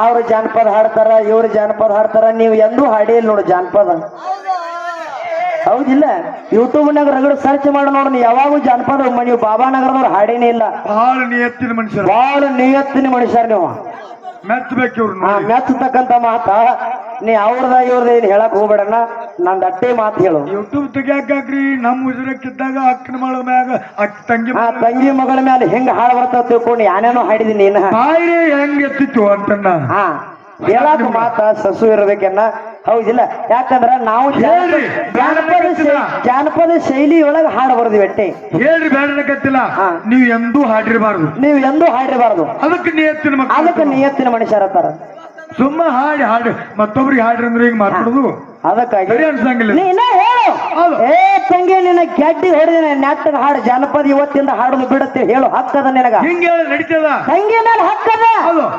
ಅವ್ರ ಜಾನಪದ ಹಾಡ್ತಾರ ಇವ್ರ ಜಾನಪದ ಹಾಡ್ತಾರ ನೀವು ಎಂದೂ ಹಾಡಿ ಇಲ್ಲ ನೋಡು ಜಾನಪದ. ಹೌದಿಲ್ಲ. ಯೂಟ್ಯೂಬ್ನಾಗ ರಗಡ ಸರ್ಚ್ ಮಾಡ ನೋಡ್ರಿ ಯಾವಾಗ ಜಾನಪದ ಮೀ ಬಾಬಾ ನಗರದವ್ರು ಹಾಡೇನೇ ಇಲ್ಲ. ಬಹಳ ನಿಯತ್ತಿನ ಮನುಷ್ಯರು. ಬಹಳ ನಿಯತ್ತಿನ ಮನುಷ್ಯರ್ ನೀವು. ಮೆಚ್ಚಬೇಕು ಇವ್ರು ಮೆಚ್ಚತಕ್ಕಂತ ಮಾತ. ನೀ ಅವ್ರದ ಇವ್ರದ ಏನ್ ಹೇಳಕ್ ಹೋಗ್ಬೇಡಣ್ಣ. ನಂದ್ ಅಟ್ಟೆ ಮಾತು ಹೇಳು. ಯೂಟ್ಯೂಬ್ ತೆಗಿಯಾಕ್ರಿ ನಮ್ಮ ಉಸಿರಕ್ಕಿದ್ದಾಗ ಅಕ್ಕನ ಮಗಳ ಮ್ಯಾಗ ಅಕ್ಕ ತಂಗಿ ಆ ತಂಗಿ ಮಗಳ ಮೇಲೆ ಹೆಂಗ್ ಹಾಳು ಬರ್ತಾವ ತಿಳ್ಕೊಂಡು ಯಾನೇನೋ ಹಾಡಿದೀನಿ ನೀನ. ಬಾಯಿ ಹೆಂಗ್ ಎತ್ತಿತ್ತು ಅಂತ ಹಾ ಹೇಳಕ್ ಮಾತ ಸಸು ಇರ್ಬೇಕನ್ನ ಹೌದಿಲ್ಲ. ಯಾಕಂದ್ರ ನಾವು ಜಾನಪದ ಹೇಳ್ರಿ, ಜಾನಪದ ಶೈ- ಜಾನಪದ ಶೈಲಿ ಒಳಗ ಹಾಡು ಬರ್ದಿವಿ ಅಟ್ಟೆ ಹೇಳ್ರಿ ಬೇಡನಕತ್ತಿಲ್ಲ ಹಾ. ನೀವು ಎಂದೂ ಹಾಡಿರಬಾರದು. ನೀವು ಎಂದೂ ಹಾಡಿರಬಾರದು. ಅದಕ್ಕೆ ನಿಯತ್ತಿನ ಅದಕ್ಕೆ ಮಕ್ಕಳು ನಿಯತ್ತಿನ ಮನುಷ್ಯರ ತರ ಸುಮ್ಮ ಹಾಡಿ ಹಾಡಿ. ಮತ್ತೊಬ್ರಿಗೆ ಹಾಡ್ರಿ ಅಂದ್ರೆ ಹೀಗೆ ಮಾತಾಡುದು. ಅದಕ್ಕಾಗಿ. ಸರಿ ಅನ್ಸಂಗಿಲ್ಲ. ನೀ ಇನ್ನ ಹೇಳು ಹೌದು. ಏ ತಂಗಿ ನಿನ್ನ ಗೆಡ್ಡಿ ಹೊಡೆದಿನ ನೆಟ್ಟದ ಹಾಡು ಜಾನಪದ ಇವತ್ತಿಂದ ಹಾಡಲು ಬಿಡುತ್ತೆ ಹೇಳು ಹಕ್ಕದ ನಿನಗ. ಹಿಂಗೆ ಹೇಳಿ ನಡೀತದ. ತಂಗಿ ಮೇಲೆ ಹಕ್ಕದ.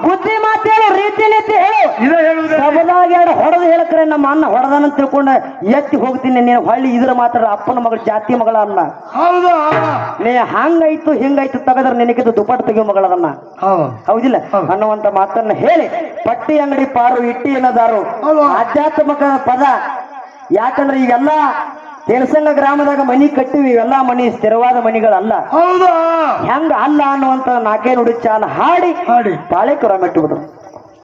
ಬುದ್ಧಿ ಮಾತು ಹೇಳು ರೀತಿ ನೀತಿ ಹೇಳು. ಸಬದಾಗ ಎರಡು ಹೊಡೆದು ಹೇಳಕ್ರೆ ನಮ್ಮ ಅಣ್ಣ ಹೊಡೆದನ ತಿಳ್ಕೊಂಡ ಎತ್ತಿ ಹೋಗ್ತೀನಿ ನೀನು ಹೊಳ್ಳಿ ಇದ್ರ ಮಾತ್ರ ಅಪ್ಪನ ಮಗಳ ಜಾತಿ ಮಗಳ ಅನ್ನ. ನೀ ಹಂಗಾಯ್ತು ಹಿಂಗಾಯ್ತು ತಗದ್ರೆ ನಿನಗಿದ್ದು ದುಪ್ಪಟ್ಟು ತೆಗಿಯೋ ಮಗಳದನ್ನ ಹೌದು. ಹೌದಿಲ್ಲ? ಹೌದು. ಅನ್ನುವಂತ ಮಾತನ್ನ ಹೇಳಿ ಪಟ್ಟಿ ಅಂಗಡಿ ಪಾರು ಇಟ್ಟಿ ಎನ್ನದಾರು ಆಧ್ಯಾತ್ಮಕ ಪದ ಯಾಕಂದ್ರೆ ಈಗೆಲ್ಲ ತೆಲಸಂಗ ಗ್ರಾಮದಾಗ ಮನಿ ಕಟ್ಟಿವಿ ಇವೆಲ್ಲ ಮನಿ ಸ್ಥಿರವಾದ ಮನಿಗಳಲ್ಲ. ಹೌದಾ? ಹೆಂಗ ಅಲ್ಲ ಅನ್ನುವಂತ ನಾಕೇ ನುಡಿ ಚಾಲ ಹಾಡಿ ಹಾಡಿ. ಮೆಟ್ಟು ಬಿಡು